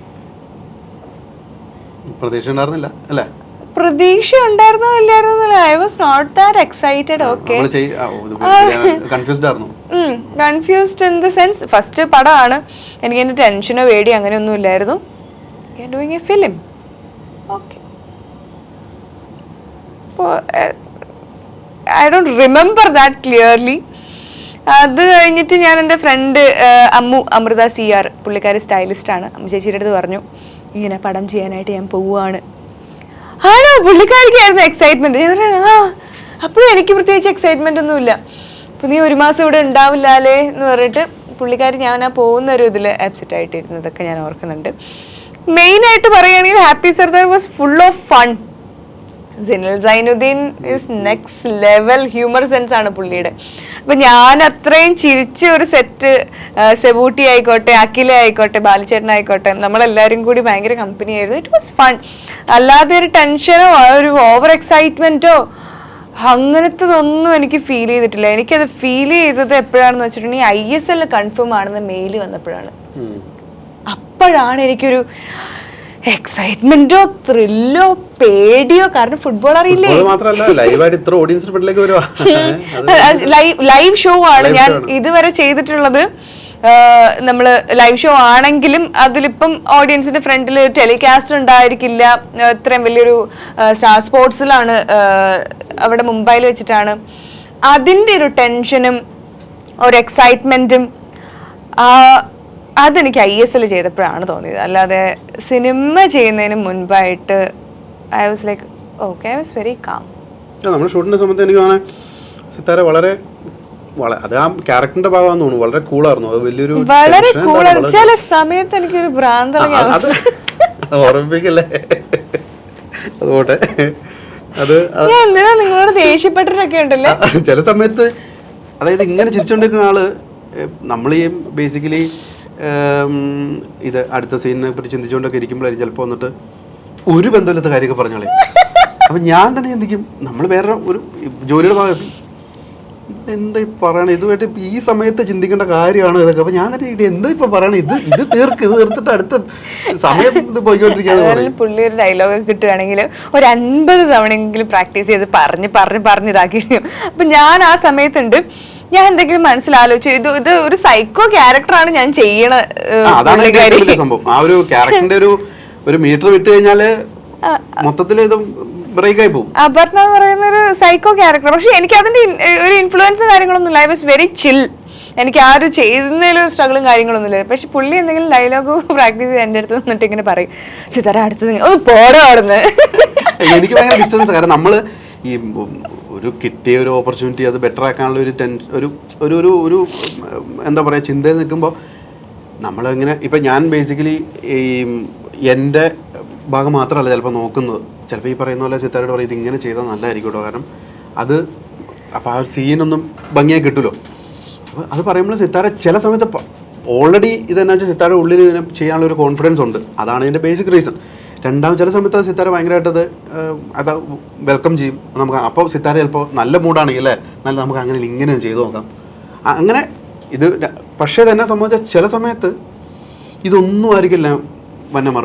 പ്രതീക്ഷ ഉണ്ടായിരുന്നില്ല അല്ലേ? പ്രതീക്ഷ ഉണ്ടായിരുന്നോ ഇല്ലായിരുന്നോ I was not that excited okay confused ആയിരുന്നു. Confused in the sense first പടമാണ്. എനിക്ക് എന്റെ ടെൻഷനോ പേടി അങ്ങനെയൊന്നും ഇല്ലായിരുന്നു. Doing a film okay I don't remember that clearly അത് കഴിഞ്ഞിട്ട് ഞാൻ എന്റെ friend Ammu Amritha C R പുള്ളിക്കാരി സ്റ്റൈലിസ്റ്റാണ് അമ്മു ചേച്ചിയുടെ അടുത്ത് പറഞ്ഞു ഇങ്ങനെ പടം ചെയ്യാനായിട്ട് ഞാൻ പോവുകയാണ്. ആണോ? പുള്ളിക്കാരിക്കായിരുന്നു എക്സൈറ്റ്മെന്റ് ഞാൻ ആ അപ്പോഴും എനിക്ക് പ്രത്യേകിച്ച് എക്സൈറ്റ്മെന്റ് ഒന്നുമില്ല. അപ്പൊ നീ ഒരു മാസം ഇവിടെ ഉണ്ടാവില്ലാലേ എന്ന് പറഞ്ഞിട്ട് പുള്ളിക്കാരി ഞാൻ ആ പോകുന്ന ഒരു ഇതിൽ അപ്സെറ്റ് ആയിട്ടിരുന്നതൊക്കെ ഞാൻ ഓർക്കുന്നുണ്ട്. മെയിൻ ആയിട്ട് പറയുകയാണെങ്കിൽ happy Sardar was full of fun Sinil Sainudeen is next level humour sense ആണ് പുള്ളിയുടെ. അപ്പൊ ഞാൻ അത്രയും ചിരിച്ച ഒരു സെറ്റ് സെബൂട്ടി ആയിക്കോട്ടെ അഖില ആയിക്കോട്ടെ ബാലിച്ചേട്ടൻ ആയിക്കോട്ടെ നമ്മളെല്ലാവരും കൂടി ഭയങ്കര കമ്പനി ആയിരുന്നു. ഇറ്റ് വാസ് ഫൺ അല്ലാതെ ഒരു ടെൻഷനോ ഒരു ഓവർ എക്സൈറ്റ്മെന്റോ അങ്ങനത്തതൊന്നും എനിക്ക് ഫീൽ ചെയ്തിട്ടില്ല. എനിക്കത് ഫീൽ ചെയ്തത് എപ്പോഴാണെന്ന് വെച്ചിട്ടുണ്ടെങ്കിൽ ഐ എസ് എൽ കൺഫേം ആണെന്ന് മെയിൽ വന്നപ്പോഴാണ്. അപ്പോഴാണ് എനിക്കൊരു എക്സൈറ്റ്മെന്റോ ത്രില്ലോ പേടിയോ? കാരണം ഫുട്ബോൾ അറിയില്ലേ? (laughs) ലൈവ് ഷോ ആണ് ഞാൻ. ഇതുവരെ ചെയ്തിട്ടുള്ളത്. നമ്മൾ ലൈവ് ഷോ ആണെങ്കിലും അതിലിപ്പം ഓഡിയൻസിന്റെ ഫ്രണ്ടിൽ ടെലികാസ്റ്റ് ഉണ്ടായിരിക്കില്ല. ഇത്രയും വലിയൊരു സ്റ്റാർ സ്പോർട്സിലാണ് അവിടെ മുംബൈയിൽ വെച്ചിട്ടാണ്. അതിന്റെ ഒരു ടെൻഷനും ഒരു എക്സൈറ്റ്മെന്റും അതെനിക്ക് ഐ എസ് എൽ ചെയ്തപ്പോഴാണ് തോന്നിയത്. അല്ലാതെ സിനിമ ചെയ്യുന്നതിന് മുൻപായിട്ട് I was like okay I was very calm നമ്മൾ ഷൂട്ടിന്റെ സമയത്ത് എനിക്ക് തോന്നാൻ സിത്താര വളരെ വള- അത് ആ ക്യാരക്ടറിന്റെ ഭാഗമാണെന്ന് തോന്നുന്നു. വളരെ കൂളായിരുന്നു. അത് വലിയൊരു വളരെ കൂളായിരുന്നു. ചില സമയത്ത് എനിക്കൊരു ഭ്രാന്ത ഓർമ്മിപ്പിക്കല്ലേ? അതുകൊണ്ട് അത് നിങ്ങളോട് ദേഷ്യപ്പെട്ടിട്ടൊക്കെ ഉണ്ടല്ലേ? ചില സമയത്ത് അതായത് ഇങ്ങനെ ചിരിച്ചോണ്ടിരിക്കുന്ന ആൾ നമ്മൾ ഈ ബേസിക്കലി ഇത് അടുത്ത സീനിനെ പറ്റി ചിന്തിച്ചുകൊണ്ടൊക്കെ ഇരിക്കുമ്പോഴായിരിക്കും ചിലപ്പോൾ വന്നിട്ട് ഒരു ബന്ധമില്ലാത്ത കാര്യമൊക്കെ പറഞ്ഞോളെ. അപ്പം ഞാൻ തന്നെ ചിന്തിക്കും നമ്മൾ വേറെ ഒരു ജോലിയുടെ ഭാഗത്ത് എന്താ പറയണേ? ഇതുമായിട്ട് ഈ സമയത്ത് ചിന്തിക്കേണ്ട കാര്യമാണ് ഇതൊക്കെ. അപ്പൊ ഞാൻ തന്നെ ഇത് എന്താ ഇപ്പൊ പറയണേ? ഇത് ഇത് തീർക്ക് ഇത് തീർത്തിട്ട് അടുത്ത സമയം ഇത് പോയിക്കൊണ്ടിരിക്കുകയാണ് പുള്ളി ഒരു ഡയലോഗ് കിട്ടുകയാണെങ്കിൽ ഒരു അൻപത് തവണയെങ്കിലും പ്രാക്ടീസ് ചെയ്ത് പറഞ്ഞ് പറഞ്ഞ് പറഞ്ഞ് ഇതാക്കി അപ്പൊ ഞാൻ ആ സമയത്തുണ്ട് ഞാൻ എന്തെങ്കിലും മനസ്സിലാലോചിച്ചു ഇത് ഇത് ഒരു സൈക്കോ ക്യാരക്ടറാണ് ഞാൻ ചെയ്യണ ഏഹ്, അതാണ് ഏറ്റവും വലിയ സംഭവം. ആ ഒരു ക്യാരക്ടറിന്റെ ഒരു ഒരു മീറ്റർ വിട്ട് കഴിഞ്ഞാൽ മൊത്തത്തിൽ ഇത് ബ്രേക്ക് ആയി പോകും. അപർണ എന്ന് പറയുന്ന ഒരു സൈക്കോ ക്യാരക്ടർ പക്ഷെ എനിക്ക് അതിന്റെ ഒരു ഇൻഫ്ലുവൻസ് കാര്യങ്ങളൊന്നും ഇല്ല. ഐ വാസ് വെരി ചിൽ എനിക്ക് ആ ഒരു ചെയ്യുന്നതിലും സ്ട്രഗിളും കാര്യങ്ങളൊന്നും ഇല്ല. പക്ഷെ പുള്ളി എന്തെങ്കിലും ഡയലോഗ് പ്രാക്ടീസ് ചെയ്ത് എന്റെ അടുത്ത് നിന്നിട്ട് ഇങ്ങനെ പറയും സിതാര അടുത്ത് ഓ പോടാ അവിടുന്ന്. എനിക്ക് ഭയങ്കര ഡിസ്റ്റൻസ് കാരണം നമ്മൾ ഈ ഒരു കിട്ടിയ ഒരു ഓപ്പർച്യൂണിറ്റി അത് ബെറ്റർ ആക്കാനുള്ള ഒരു ടെൻ ഒരു ഒരു ഒരു ഒരു എന്താ പറയുക ചിന്തയിൽ നിൽക്കുമ്പോൾ നമ്മളിങ്ങനെ ഇപ്പം ഞാൻ ബേസിക്കലി ഈ എന്റെ ഭാഗം മാത്രമല്ല ചിലപ്പോൾ നോക്കുന്നത്. ചിലപ്പോൾ ഈ പറയുന്ന പോലെ സിത്താരോട് പറയും ഇതിങ്ങനെ ചെയ്താൽ നല്ലതായിരിക്കും കേട്ടോ കാരണം അത് അപ്പോൾ ആ സീനൊന്നും ഭംഗിയായി കിട്ടുമല്ലോ അപ്പോൾ അത് പറയുമ്പോൾ സിത്താര ചില സമയത്ത് ഓൾറെഡി ഇതെന്നു വെച്ചാൽ സിത്താരുടെ ഉള്ളിൽ ഇതിനെ ചെയ്യാനുള്ള ഒരു കോൺഫിഡൻസ് ഉണ്ട്. അതാണ് ഇതിന്റെ ബേസിക് റീസൺ രണ്ടാമത് ചില സമയത്ത് സിത്താര ഭയങ്കരമായിട്ട് അത് വെൽക്കം ചെയ്യും. നമുക്ക് അപ്പോൾ സിത്താര ചിലപ്പോൾ നല്ല മൂഡാണെങ്കിൽ അല്ലേ? നല്ല നമുക്ക് അങ്ങനെ ഇങ്ങനെ ചെയ്തു നോക്കാം. അങ്ങനെ ഇത് പക്ഷേ തന്നെ സംബന്ധിച്ച ചില സമയത്ത് ഇതൊന്നും ആയിരിക്കില്ല വന്ന മറുപടി.